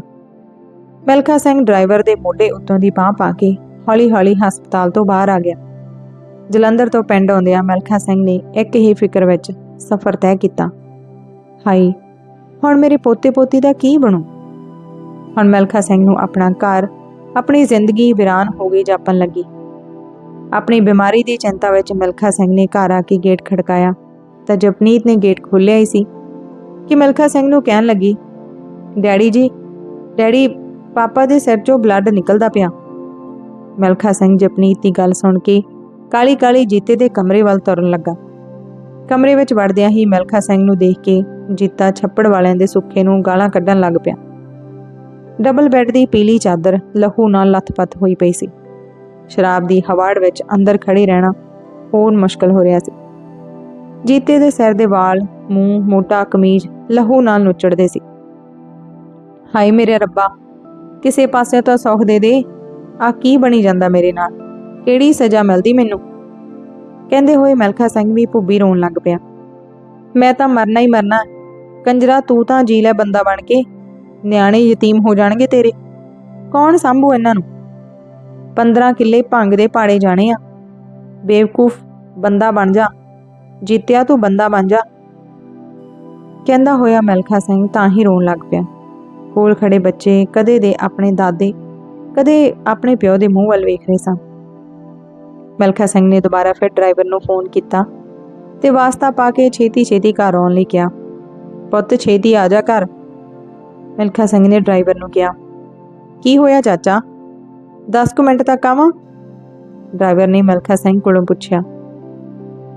ਮਿਲਖਾ ਸਿੰਘ ਡਰਾਈਵਰ ਦੇ ਮੋਢੇ ਉੱਤੋਂ ਦੀ ਬਾਹ ਪਾ ਕੇ ਹੌਲੀ-ਹੌਲੀ ਹਸਪਤਾਲ ਤੋਂ ਬਾਹਰ ਆ ਗਿਆ। ਜਲੰਧਰ ਤੋਂ ਪਿੰਡ ਆਉਂਦਿਆਂ ਮਿਲਖਾ ਸਿੰਘ ਨੇ ਇੱਕ ਹੀ ਫਿਕਰ ਵਿੱਚ ਸਫ਼ਰ ਤੈਅ ਕੀਤਾ। ਹਾਈ ਹੁਣ ਮੇਰੇ ਪੋਤੇ-ਪੋਤੀ ਦਾ ਕੀ ਬਣੂ? ਹੁਣ ਮਿਲਖਾ ਸਿੰਘ ਨੂੰ ਆਪਣਾ ਘਰ, ਆਪਣੀ ਜ਼ਿੰਦਗੀ ਵਿਰਾਨ ਹੋ ਗਈ ਜਾਪਣ ਲੱਗੀ। ਆਪਣੀ ਬਿਮਾਰੀ ਦੀ ਚਿੰਤਾ ਵਿੱਚ ਮਿਲਖਾ ਸਿੰਘ ਨੇ ਘਰ ਆ ਕੇ ਗੇਟ ਖੜਕਾਇਆ ਤਾਂ ਜਪਨੀਤ ਨੇ ਗੇਟ ਖੋਲ੍ਹਿਆ ਹੀ ਸੀ। ਕਿ ਮਿਲਖਾ ਸਿੰਘ ਨੂੰ ਕਹਿਣ ਲੱਗੀ, ਡੈਡੀ ਜੀ, ਡੈਡੀ, ਪਾਪਾ ਦੇ ਸਿਰ 'ਚੋਂ ਬਲੱਡ ਨਿਕਲਦਾ ਪਿਆ। ਮਿਲਖਾ ਸਿੰਘ ਜਪਨੀਤ ਦੀ ਗੱਲ ਸੁਣ ਕੇ ਕਾਲੀ ਕਾਲੀ ਜੀਤੇ ਦੇ ਕਮਰੇ ਵੱਲ ਤੁਰਨ ਲੱਗਾ। ਕਮਰੇ ਵਿੱਚ ਵੜਦਿਆਂ ਹੀ ਮਿਲਖਾ ਸਿੰਘ ਨੂੰ ਦੇਖ ਕੇ ਜੀਤਾ ਛੱਪੜ ਵਾਲਿਆਂ ਦੇ ਸੁੱਖੇ ਨੂੰ ਗਾਲਾਂ ਕੱਢਣ ਲੱਗ ਪਿਆ। ਡਬਲ ਬੈੱਡ ਦੀ ਪੀਲੀ ਚਾਦਰ ਲਹੂ ਨਾਲ ਲੱਥਪੱਥ ਹੋਈ ਪਈ ਸੀ। ਸ਼ਰਾਬ ਦੀ ਹਵਾੜ ਵਿੱਚ ਅੰਦਰ ਖੜੇ ਰਹਿਣਾ ਹੋਰ ਮੁਸ਼ਕਲ ਹੋ ਰਿਹਾ ਸੀ। ਜੀਤੇ ਦੇ ਸਿਰ ਦੇ ਵਾਲ, ਮੂੰਹ, ਮੋਟਾ ਕਮੀਜ਼ ਲਹੂ ਨਾਲ ਨੁੱਚੜਦੇ ਸੀ। ਹਾਏ ਮੇਰੇ ਰੱਬਾ, ਕਿਸੇ ਪਾਸੇ ਤਾਂ ਸੌਖ ਦੇ ਦੇ। ਆ ਕੀ ਬਣੀ ਜਾਂਦਾ ਮੇਰੇ ਨਾਲ? ਕਿਹੜੀ ਸਜ਼ਾ ਮਿਲਦੀ ਮੈਨੂੰ? ਕਹਿੰਦੇ ਹੋਏ ਮਲਖਾ ਸਿੰਘ ਵੀ ਭੁੱਬੀ ਰੋਣ ਲੱਗ ਪਿਆ। ਮੈਂ ਤਾਂ ਮਰਨਾ ਹੀ ਮਰਨਾ ਕੰਜਰਾ, ਤੂੰ ਤਾਂ ਜੀ ਲੈ ਬੰਦਾ ਬਣ ਕੇ। ਨਿਆਣੇ ਯਤੀਮ ਹੋ ਜਾਣਗੇ ਤੇਰੇ। ਕੌਣ ਸੰਭੂ ਇਹਨਾਂ ਨੂੰ? 15 ਕਿੱਲੇ ਭੰਗ ਦੇ ਪਾੜੇ ਜਾਣੇ ਆ। ਬੇਵਕੂਫ ਬੰਦਾ ਬਣ ਜਾ। ਜਿੱਤਿਆ ਤੂੰ ਬੰਦਾ ਬਣ ਜਾ। ਕਹਿੰਦਾ ਹੋਇਆ ਮਲਖਾ ਸਿੰਘ ਤਾਂ ਹੀ ਰੋਣ ਲੱਗ ਪਿਆ। ਕੋਲ ਖੜੇ ਬੱਚੇ ਕਦੇ ਦੇ ਆਪਣੇ ਦਾਦੇ, ਕਦੇ ਆਪਣੇ ਪਿਓ ਦੇ ਮੂੰਹ ਵੱਲ ਵੇਖ ਰਹੇ ਸਨ ਮਲਖਾ ਸਿੰਘ ਨੇ ਦੁਬਾਰਾ ਫਿਰ ਡਰਾਈਵਰ ਨੂੰ ਫੋਨ ਕੀਤਾ ਤੇ ਵਾਸਤਾ ਪਾ ਕੇ ਛੇਤੀ ਛੇਤੀ ਘਰ ਆਉਣ ਲਈ ਕਿਹਾ। ਪੁੱਤ, ਛੇਤੀ ਆ ਜਾ ਘਰ। ਮਲਖਾ ਸਿੰਘ ਨੇ ਡਰਾਈਵਰ ਨੂੰ ਕਿਹਾ। ਕੀ ਹੋਇਆ ਚਾਚਾ? 10 ਕੁ ਮਿੰਟ ਤੱਕ ਆਵਾਂ? ਡਰਾਈਵਰ ਨੇ ਮਲਖਾ ਸਿੰਘ ਕੋਲੋਂ ਪੁੱਛਿਆ।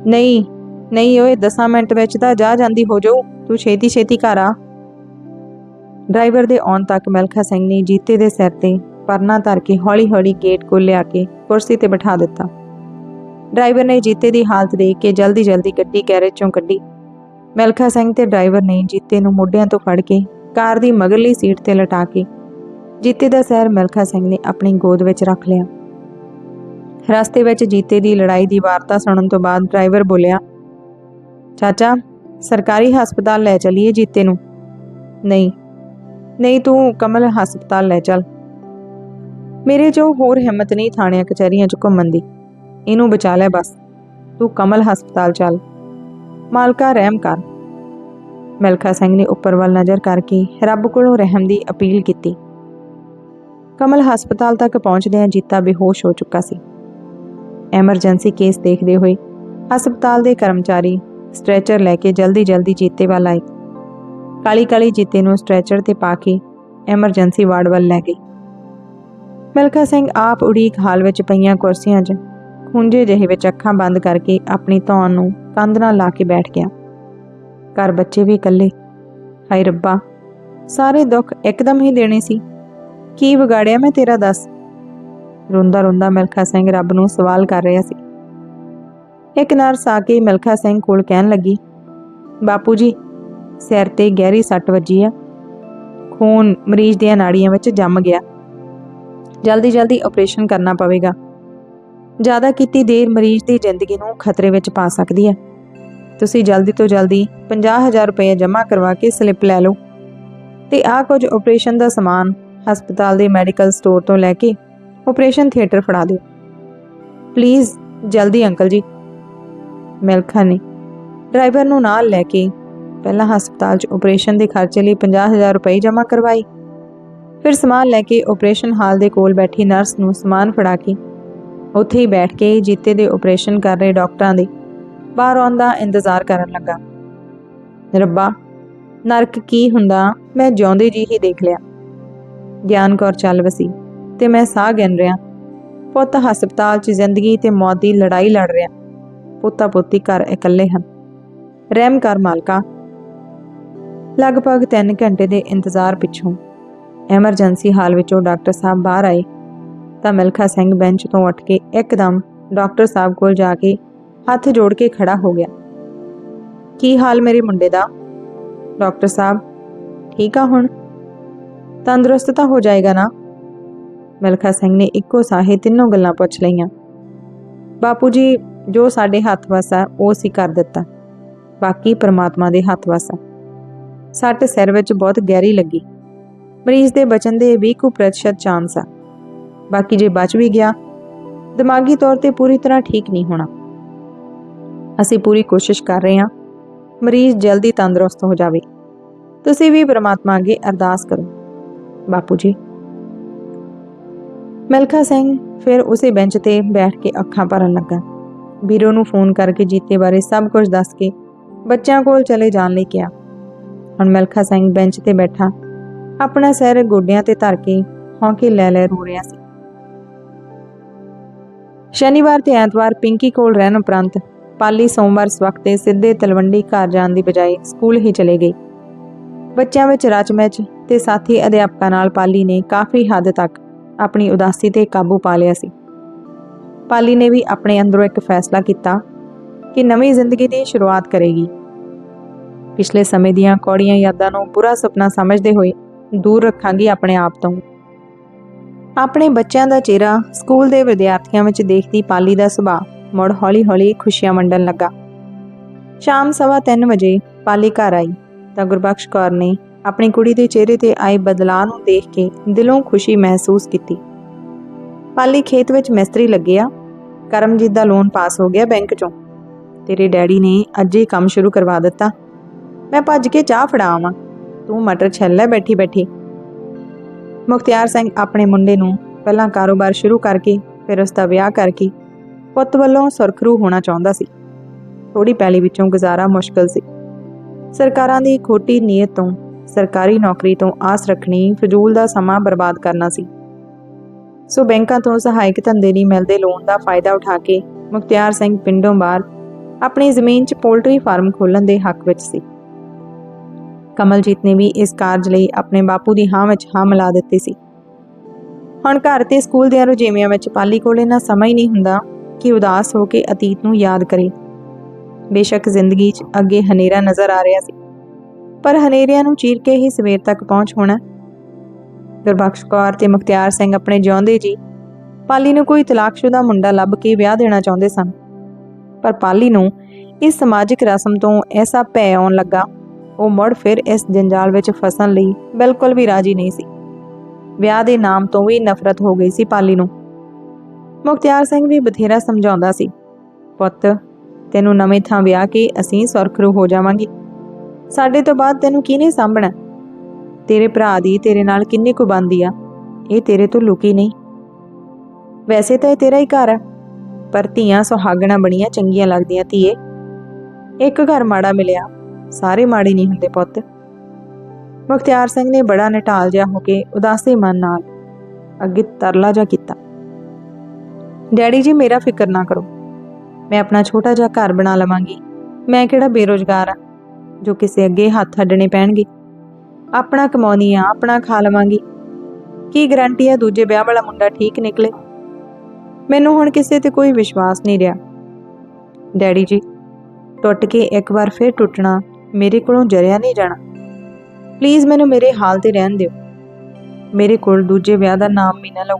ਨਹੀਂ ਨਹੀਂ ਓਏ 10 ਮਿੰਟ ਵਿੱਚ ਤਾਂ ਜਾ ਜਾਂਦੀ ਹੋ ਜਾਊ। ਤੂੰ ਛੇਤੀ ਛੇਤੀ ਘਰ ਆ। ਡਰਾਈਵਰ ਦੇ ਆਉਣ ਤੱਕ ਮਲਖਾ ਸਿੰਘ ਨੇ ਜੀਤੇ ਦੇ ਸਿਰ ਤੇ ਪਰਨਾ ਧਰ ਕੇ ਹੌਲੀ-ਹੌਲੀ ਗੇਟ ਕੋਲ ਲਿਆ ਕੇ ਕੁਰਸੀ ਤੇ ਬਿਠਾ ਦਿੱਤਾ। ਡਰਾਈਵਰ ਨੇ ਜੀਤੇ ਦੀ ਹਾਲਤ ਦੇਖ ਕੇ ਜਲਦੀ-ਜਲਦੀ ਗੱਡੀ ਗੈਰੇਜ ਚੋਂ ਕੱਢੀ। ਮਲਖਾ ਸਿੰਘ ਤੇ ਡਰਾਈਵਰ ਨੇ ਜੀਤੇ ਨੂੰ ਮੋਢਿਆਂ ਤੋਂ ਫੜ ਕੇ ਕਾਰ ਦੀ ਮਗਰਲੀ ਸੀਟ ਤੇ ਲਟਾ ਕੇ ਜੀਤੇ ਦਾ ਸਿਰ ਮਿਲਖਾ ਸਿੰਘ ਨੇ ਆਪਣੀ ਗੋਦ ਵਿੱਚ ਰੱਖ ਲਿਆ। ਰਸਤੇ ਵਿੱਚ ਜੀਤੇ ਦੀ ਲੜਾਈ ਦੀ ਵਾਰਤਾ ਸੁਣਨ ਤੋਂ ਬਾਅਦ ਡਰਾਈਵਰ ਬੋਲਿਆ, ਚਾਚਾ, ਸਰਕਾਰੀ ਹਸਪਤਾਲ ਲੈ ਚਲੀਏ ਜੀਤੇ ਨੂੰ। ਨਹੀਂ ਨਹੀਂ, ਤੂੰ ਕਮਲ ਹਸਪਤਾਲ ਲੈ ਚੱਲ। ਮੇਰੇ ਜੋ ਹੋਰ ਹਿੰਮਤ ਨਹੀਂ ਥਾਣਿਆਂ ਕਚਹਿਰੀਆਂ 'ਚ ਘੁੰਮਣ ਦੀ। ਇਹਨੂੰ ਬਚਾ ਲੈ ਬਸ। ਤੂੰ ਕਮਲ ਹਸਪਤਾਲ ਚੱਲ। ਮਾਲਕਾ ਰਹਿਮ ਕਰ। ਮਿਲਖਾ ਸਿੰਘ ਨੇ ਉੱਪਰ ਵੱਲ ਨਜ਼ਰ ਕਰਕੇ ਰੱਬ ਕੋਲੋਂ ਰਹਿਮ ਦੀ ਅਪੀਲ ਕੀਤੀ। ਕਮਲ ਹਸਪਤਾਲ ਤੱਕ ਪਹੁੰਚਦਿਆਂ ਜੀਤਾ ਬੇਹੋਸ਼ ਹੋ ਚੁੱਕਾ ਸੀ। ਐਮਰਜੈਂਸੀ ਕੇਸ ਦੇਖਦੇ ਹੋਏ ਹਸਪਤਾਲ ਦੇ ਕਰਮਚਾਰੀ ਸਟ੍ਰੈਚਰ ਲੈ ਕੇ ਜਲਦੀ-ਜਲਦੀ ਜੀਤੇ ਵੱਲ ਆਏ। ਕਾਲੀ-ਕਾਲੀ ਜੀਤੇ ਨੂੰ ਸਟ੍ਰੈਚਰ ਤੇ ਪਾ ਕੇ ਐਮਰਜੈਂਸੀ ਵਾਰਡ ਵੱਲ ਲੈ ਗਈ ਮਲਕਾ ਸਿੰਘ ਆਪ ਉਡੀਕ ਹਾਲ ਵਿੱਚ ਪਈਆਂ ਕੁਰਸੀਆਂ 'ਚ ਖੁੰਝੇ ਜਿਹੇ ਵਿੱਚ ਅੱਖਾਂ ਬੰਦ ਕਰਕੇ ਆਪਣੀ ਧੌਣ ਨੂੰ ਕੰਧ ਨਾਲ ਲਾ ਕੇ ਬੈਠ ਗਿਆ। ਘਰ ਬੱਚੇ ਵੀ ਇਕੱਲੇ। ਹਾਏ ਰੱਬਾ, ਸਾਰੇ ਦੁੱਖ ਇੱਕਦਮ ਹੀ ਦੇਣੇ ਸੀ। ਕੀ ਵਿਗਾੜਿਆ ਮੈਂ ਤੇਰਾ ਦੱਸ? ਰੋਂਦਾ ਰੋਂਦਾ ਮਿਲਖਾ ਸਿੰਘ ਰੱਬ ਨੂੰ ਸਵਾਲ ਕਰ ਰਿਹਾ ਸੀ। ਇੱਕ ਨਰਸ ਆ ਕੇ ਮਿਲਖਾ ਸਿੰਘ ਕੋਲ ਕਹਿਣ ਲੱਗੀ, ਬਾਪੂ ਜੀ, ਸਿਰ ਤੇ ਗਹਿਰੀ ਸੱਟ ਵੱਜੀ ਆ। ਖੂਨ ਮਰੀਜ਼ ਦੀਆਂ ਨਾੜੀਆਂ ਵਿੱਚ ਜੰਮ ਗਿਆ। ਜਲਦੀ ਜਲਦੀ ਆਪਰੇਸ਼ਨ ਕਰਨਾ ਪਵੇਗਾ। ਜ਼ਿਆਦਾ ਕੀਤੀ ਦੇਰ ਮਰੀਜ਼ ਦੀ ਜ਼ਿੰਦਗੀ ਨੂੰ ਖਤਰੇ ਵਿੱਚ ਪਾ ਸਕਦੀ ਹੈ ਤੁਸੀਂ ਜਲਦੀ ਤੋਂ ਜਲਦੀ 50000 ਰੁਪਏ ਜਮ੍ਹਾਂ ਕਰਵਾ ਕੇ ਸਲਿੱਪ ਲੈ ਲਓ। ਤੇ ਆਹ ਕੁਝ ਆਪਰੇਸ਼ਨ ਦਾ ਸਮਾਨ ਹਸਪਤਾਲ ਦੇ ਮੈਡੀਕਲ ਸਟੋਰ ਤੋਂ ਲੈ ਕੇ ਆਪਰੇਸ਼ਨ ਥੀਏਟਰ ਫੜਾ ਦਿਓ। ਪਲੀਜ਼, ਜਲਦੀ ਅੰਕਲ ਜੀ। ਮਿਲਖਾ ਨੇ ਡਰਾਈਵਰ ਨੂੰ ਨਾਲ ਲੈ ਕੇ ਪਹਿਲਾਂ ਹਸਪਤਾਲ 'ਚ ਆਪਰੇਸ਼ਨ ਦੇ ਖਰਚੇ ਲਈ 50000 ਰੁਪਏ ਜਮ੍ਹਾਂ ਕਰਵਾਈ ਫਿਰ ਸਮਾਨ ਲੈ ਕੇ ਆਪਰੇਸ਼ਨ ਹਾਲ ਦੇ ਕੋਲ ਬੈਠੀ ਨਰਸ ਨੂੰ ਸਮਾਨ ਫੜਾ ਕੇ ਉੱਥੇ ਹੀ ਬੈਠ ਕੇ ਜੀਤੇ ਦੇ ਆਪਰੇਸ਼ਨ ਕਰ ਰਹੇ ਡਾਕਟਰਾਂ ਦੇ ਬਾਹਰ ਆਉਣ ਦਾ ਇੰਤਜ਼ਾਰ ਕਰਨ ਲੱਗਾ। ਰੱਬਾ, ਨਰਕ ਕੀ ਹੁੰਦਾ, ਮੈਂ ਜਿਉਂਦੇ ਜੀ ਹੀ ਦੇਖ ਲਿਆ। ਗਿਆਨ ਕੌਰ ਚੱਲ ਵਸੀ ਤੇ ਮੈਂ ਸਾਹ ਗਿਣ ਰਿਆ ਪੁੱਤ ਹਸਪਤਾਲ 'ਚ ਜ਼ਿੰਦਗੀ ਤੇ ਮੌਤ ਦੀ ਲੜਾਈ ਲੜ ਰਿਹਾ। ਪੁੱਤਾ ਪੋਤੀ ਘਰ ਇਕੱਲੇ ਹਨ। ਰਹਿਮ ਕਰ ਮਾਲਕਾ। ਲਗਭਗ 3 ਘੰਟੇ ਦੇ ਇੰਤਜ਼ਾਰ ਪਿੱਛੋਂ ਐਮਰਜੈਂਸੀ ਹਾਲ ਵਿੱਚੋਂ ਡਾਕਟਰ ਸਾਹਿਬ ਬਾਹਰ ਆਏ। ਤਾਂ ਮਿਲਖਾ ਸਿੰਘ ਬੈਂਚ ਤੋਂ ਉੱਠ ਕੇ ਇੱਕਦਮ ਡਾਕਟਰ ਸਾਹਿਬ ਕੋਲ ਜਾ ਕੇ ਹੱਥ ਜੋੜ ਕੇ ਖੜਾ ਹੋ ਗਿਆ। ਕੀ ਹਾਲ ਮੇਰੇ ਮੁੰਡੇ ਦਾ? ਡਾਕਟਰ ਸਾਹਿਬ। ਠੀਕ ਆ ਹੁਣ? ਤੰਦਰੁਸਤ ਤਾਂ ਹੋ ਜਾਏਗਾ ਨਾ? ਮਿਲਖਾ ਸਿੰਘ ਨੇ ਇੱਕੋ ਸਾਹੇ ਤਿੰਨੋਂ ਗੱਲਾਂ ਪੁੱਛ ਲਈਆਂ। ਬਾਪੂ ਜੀ, ਜੋ ਸਾਡੇ ਹੱਥ ਵਸ ਆ ਉਹ ਅਸੀਂ ਕਰ ਦਿੱਤਾ। ਬਾਕੀ ਪਰਮਾਤਮਾ ਦੇ ਹੱਥ ਵਸ। ਆ ਸੱਟ ਸਿਰ ਵਿੱਚ ਬਹੁਤ ਗਹਿਰੀ ਲੱਗੀ। ਮਰੀਜ਼ ਦੇ ਬਚਣ ਦੇ 20% ਚਾਂਸ ਆ। ਬਾਕੀ ਜੇ ਬਚ ਵੀ ਗਿਆ, ਦਿਮਾਗੀ ਤੌਰ ਤੇ ਪੂਰੀ ਤਰ੍ਹਾਂ ਠੀਕ ਨਹੀਂ ਹੋਣਾ। ਅਸੀਂ ਪੂਰੀ ਕੋਸ਼ਿਸ਼ ਕਰ ਰਹੇ ਹਾਂ, ਮਰੀਜ਼ ਜਲਦੀ ਤੰਦਰੁਸਤ ਹੋ ਜਾਵੇ। ਤੁਸੀਂ ਵੀ ਪ੍ਰਮਾਤਮਾ ਅੱਗੇ ਅਰਦਾਸ ਕਰੋ। ਬਾਪੂ ਜੀ ਮਿਲਖਾ ਸਿੰਘ ਫਿਰ ਉਸੇ ਬੈਂਚ ਤੇ ਬੈਠ ਕੇ ਅੱਖਾਂ ਭਰਨ ਲੱਗਾ। ਵੀਰੋ ਨੂੰ ਫੋਨ ਕਰਕੇ ਜੀਤੇ ਬਾਰੇ ਸਭ ਕੁਝ ਦੱਸ ਕੇ ਬੱਚਿਆਂ ਕੋਲ ਚਲੇ ਜਾਣ ਲਈ ਕਿਹਾ। ਹੁਣ ਮਿਲਖਾ ਸਿੰਘ ਬੈਂਚ ਤੇ ਬੈਠਾ, ਆਪਣਾ ਸਿਰ ਗੋਡਿਆਂ ਤੇ ਧਰ ਕੇ ਹੌਂਕੇ ਲੈ ਲੈ ਰੋ ਰਿਹਾ ਸੀ। ਸ਼ਨੀਵਾਰ ਤੇ ਐਤਵਾਰ ਪਿੰਕੀ ਕੋਲ ਰਹਿਣ ਉਪਰੰਤ ਪਾਲੀ ਸੋਮਵਾਰ ਸਵਖਤੇ ਸਿੱਧੇ ਤਲਵੰਡੀ ਘਰ ਜਾਣ ਦੀ ਬਜਾਏ ਸਕੂਲ ਹੀ ਚਲੇ ਗਈ ਬੱਚਿਆਂ ਵਿੱਚ ਰਚਮੈਚ ਤੇ ਸਾਥੀ ਅਧਿਆਪਕਾਂ ਨਾਲ ਪਾਲੀ ਨੇ ਕਾਫੀ ਹੱਦ ਤੱਕ ਆਪਣੀ ਉਦਾਸੀ ਤੇ ਕਾਬੂ ਪਾ ਲਿਆ ਸੀ। ਪਾਲੀ ਨੇ ਵੀ ਆਪਣੇ ਅੰਦਰੋਂ ਇੱਕ ਫੈਸਲਾ ਕੀਤਾ ਕਿ ਨਵੀਂ ਜ਼ਿੰਦਗੀ ਦੀ ਸ਼ੁਰੂਆਤ ਕਰੇਗੀ। ਪਿਛਲੇ ਸਮੇਂ ਦੀਆਂ ਕੌੜੀਆਂ ਯਾਦਾਂ ਨੂੰ ਬੁਰਾ ਸੁਪਨਾ ਸਮਝਦੇ ਹੋਏ ਦੂਰ ਰੱਖਾਂਗੀ ਆਪਣੇ ਆਪ ਤੋਂ। ਆਪਣੇ ਬੱਚਿਆਂ ਦਾ ਚਿਹਰਾ ਸਕੂਲ ਦੇ ਵਿਦਿਆਰਥੀਆਂ ਵਿੱਚ ਦੇਖਦੀ ਪਾਲੀ ਦਾ ਸੁਭਾਅ ਮੁੜ ਹੌਲੀ-ਹੌਲੀ ਖੁਸ਼ੀਆਂ ਵੰਡਣ ਲੱਗਾ। ਸ਼ਾਮ ਸਵਾ 3 ਵਜੇ ਪਾਲੀ ਘਰ ਆਈ। ਤਾਂ ਗੁਰਬਖਸ਼ ਕੌਰ ਨੇ ਆਪਣੀ ਕੁੜੀ ਦੇ ਚਿਹਰੇ ਤੇ ਆਏ ਬਦਲਾਅ ਨੂੰ ਦੇਖ ਕੇ ਦਿਲੋਂ ਖੁਸ਼ੀ ਮਹਿਸੂਸ ਕੀਤੀ। ਪਾਲੀ ਖੇਤ ਵਿੱਚ ਮਿਸਤਰੀ ਲੱਗਿਆ। ਕਰਮਜੀਤ ਦਾ ਲੋਨ ਪਾਸ ਹੋ ਗਿਆ ਬੈਂਕ ਚੋਂ। ਤੇਰੇ ਡੈਡੀ ਨੇ ਅੱਜ ਹੀ ਕੰਮ ਸ਼ੁਰੂ ਕਰਵਾ ਦਿੱਤਾ। ਮੈਂ ਭੱਜ ਕੇ ਚਾਹ ਫੜਾਵਾਂ ਤੂੰ ਮਟਰ ਛੱਲ ਲੈ ਬੈਠੀ ਬੈਠੀ ਮੁਖਤਿਆਰ ਸਿੰਘ ਆਪਣੇ ਮੁੰਡੇ ਨੂੰ ਪਹਿਲਾਂ ਕਾਰੋਬਾਰ ਸ਼ੁਰੂ ਕਰਕੇ, ਫਿਰ ਉਸ ਦਾ ਵਿਆਹ ਕਰਕੇ ਪੁੱਤ ਵੱਲੋਂ ਸੁਰਖਰੂ ਹੋਣਾ ਚਾਹੁੰਦਾ ਸੀ। ਥੋੜੀ ਪੈਲੀ ਵਿੱਚੋਂ ਗੁਜ਼ਾਰਾ ਮੁਸ਼ਕਲ ਸੀ। ਸਰਕਾਰਾਂ ਦੀ ਖੋਟੀ ਨੀਅਤ ਤੋਂ ਸਰਕਾਰੀ ਨੌਕਰੀ ਤੋਂ ਆਸ ਰੱਖਣੀ ਫਜ਼ੂਲ ਦਾ ਸਮਾਂ ਬਰਬਾਦ ਕਰਨਾ ਸੀ। ਸੋ ਬੈਂਕਾਂ ਤੋਂ ਸਹਾਇਕ ਧੰਦੇ ਲਈ ਮਿਲਦੇ ਲੋਨ ਦਾ ਫਾਇਦਾ ਉਠਾ ਕੇ ਮੁਖਤਿਆਰ ਸਿੰਘ ਪਿੰਡੋਂ ਬਾਹਰ ਆਪਣੀ ਜ਼ਮੀਨ 'ਚ ਪੋਲਟਰੀ ਫਾਰਮ ਖੋਲਣ ਦੇ ਹੱਕ ਵਿੱਚ ਸੀ। ਕਮਲਜੀਤ ਨੇ ਵੀ ਇਸ ਕਾਰਜ ਲਈ ਆਪਣੇ ਬਾਪੂ ਦੀ ਹਾਂ ਵਿੱਚ ਹਾਂ ਮਿਲਾ ਦਿੱਤੀ ਸੀ। ਹੁਣ ਘਰ ਤੇ ਸਕੂਲ ਦੀਆਂ ਰੁਝੇਵਿਆਂ ਵਿੱਚ ਪਾਲੀ ਕੋਲ ਇਹਨਾਂ ਸਮਾਂ ਹੀ ਨਹੀਂ ਹੁੰਦਾ ਕਿ ਉਦਾਸ ਹੋ ਕੇ ਅਤੀਤ ਨੂੰ ਯਾਦ ਕਰੇ। ਬੇਸ਼ੱਕ ਜ਼ਿੰਦਗੀ 'ਚ ਅੱਗੇ ਹਨੇਰਾ ਨਜ਼ਰ ਆ ਰਿਹਾ ਸੀ। ਪਰ ਹਨੇਰਿਆਂ ਨੂੰ ਚੀਰ ਕੇ ਹੀ ਸਵੇਰ ਤੱਕ ਪਹੁੰਚ ਹੋਣਾ। ਗੁਰਬਖਸ਼ ਕੌਰ ਤੇ ਮੁਖਤਿਆਰ ਸਿੰਘ ਆਪਣੇ ਜਿਉਂਦੇ ਜੀ, ਪਾਲੀ ਨੂੰ ਕੋਈ ਤਲਾਕਸ਼ੁਦਾ ਮੁੰਡਾ ਲੱਭ ਕੇ ਵਿਆਹ ਦੇਣਾ ਚਾਹੁੰਦੇ ਸਨ। ਪਰ ਪਾਲੀ ਨੂੰ ਇਸ ਸਮਾਜਿਕ ਰਸਮ ਤੋਂ ਐਸਾ ਭੈ ਆਉਣ ਲੱਗਾ, ਉਹ ਮੁੜ ਫਿਰ ਇਸ ਜੰਜਾਲ ਵਿੱਚ ਫਸਣ ਲਈ ਬਿਲਕੁਲ ਵੀ ਰਾਜੀ ਨਹੀਂ ਸੀ। ਵਿਆਹ ਦੇ ਨਾਮ ਤੋਂ ਵੀ ਨਫ਼ਰਤ ਹੋ ਗਈ ਸੀ ਪਾਲੀ ਨੂੰ। ਮੁਖਤਿਆਰ ਸਿੰਘ ਵੀ ਬਥੇਰਾ ਸਮਝਾਉਂਦਾ ਸੀ, ਪੁੱਤ ਤੈਨੂੰ ਨਵੇਂ ਥਾਂ ਵਿਆਹ ਕੇ ਅਸੀਂ ਸੁਰਖਰੂ ਹੋ ਜਾਵਾਂਗੇ। ਸਾਡੇ ਤੋਂ ਬਾਅਦ ਤੈਨੂੰ ਕਿਹਨੇ ਸਾਂਭਣਾ? ਤੇਰੇ ਭਰਾ ਦੀ ਤੇਰੇ ਨਾਲ ਕਿੰਨੀ ਕੁ ਬੰਦੀ ਆ? ਇਹ ਤੇਰੇ ਤੋਂ ਲੁਕੀ ਨਹੀਂ। ਵੈਸੇ ਤਾਂ ਇਹ ਤੇਰਾ ਹੀ ਘਰ ਆ, ਪਰ ਧੀਆਂ ਸੁਹਾਗਣਾ ਬਣੀਆਂ ਚੰਗੀਆਂ ਲੱਗਦੀਆਂ ਧੀਏ। ਇੱਕ ਘਰ ਮਾੜਾ ਮਿਲਿਆ, ਸਾਰੇ ਮਾੜੇ ਨਹੀਂ ਹੁੰਦੇ ਪੁੱਤ। ਮੁਖਤਿਆਰ ਸਿੰਘ ਨੇ ਬੜਾ ਨਿਟਾਲ ਜਿਹਾ ਹੋ ਕੇ ਉਦਾਸੇ ਮਨ ਨਾਲ ਅੱਗੇ ਤਰਲਾ ਜਾ ਕੀਤਾ। ਡੈਡੀ ਜੀ ਮੇਰਾ ਫਿਕਰ ਨਾ ਕਰੋ। ਮੈਂ ਆਪਣਾ ਛੋਟਾ ਜਿਹਾ ਘਰ ਬਣਾ ਲਵਾਂਗੀ। ਮੈਂ ਕਿਹੜਾ ਬੇਰੋਜ਼ਗਾਰ ਆ, ਜੋ ਕਿਸੇ ਅੱਗੇ ਹੱਥ ਅੱਡਣੇ ਪੈਣਗੇ। ਆਪਣਾ ਕਮਾਉਣੀ ਆ, ਆਪਣਾ ਖਾ ਲਵਾਂਗੀ। ਕੀ ਗਰੰਟੀ ਆ ਦੂਜੇ ਵਿਆਹ ਵਾਲਾ ਮੁੰਡਾ ਠੀਕ ਨਿਕਲੇ? ਮੈਨੂੰ ਹੁਣ ਕਿਸੇ ਤੇ ਕੋਈ ਵਿਸ਼ਵਾਸ ਨਹੀਂ ਰਿਹਾ। ਡੈਡੀ ਜੀ, ਟੁੱਟ ਕੇ ਇੱਕ ਵਾਰ ਫਿਰ ਟੁੱਟਣਾ ਮੇਰੇ ਕੋਲੋਂ ਜਰਿਆ ਨਹੀਂ ਜਾਣਾ। ਪਲੀਜ਼ ਮੈਨੂੰ ਮੇਰੇ ਹਾਲ ਤੇ ਰਹਿਣ ਦਿਓ। ਮੇਰੇ ਕੋਲ ਦੂਜੇ ਵਿਆਹ ਦਾ ਨਾਮ ਵੀ ਨਾ ਲਓ।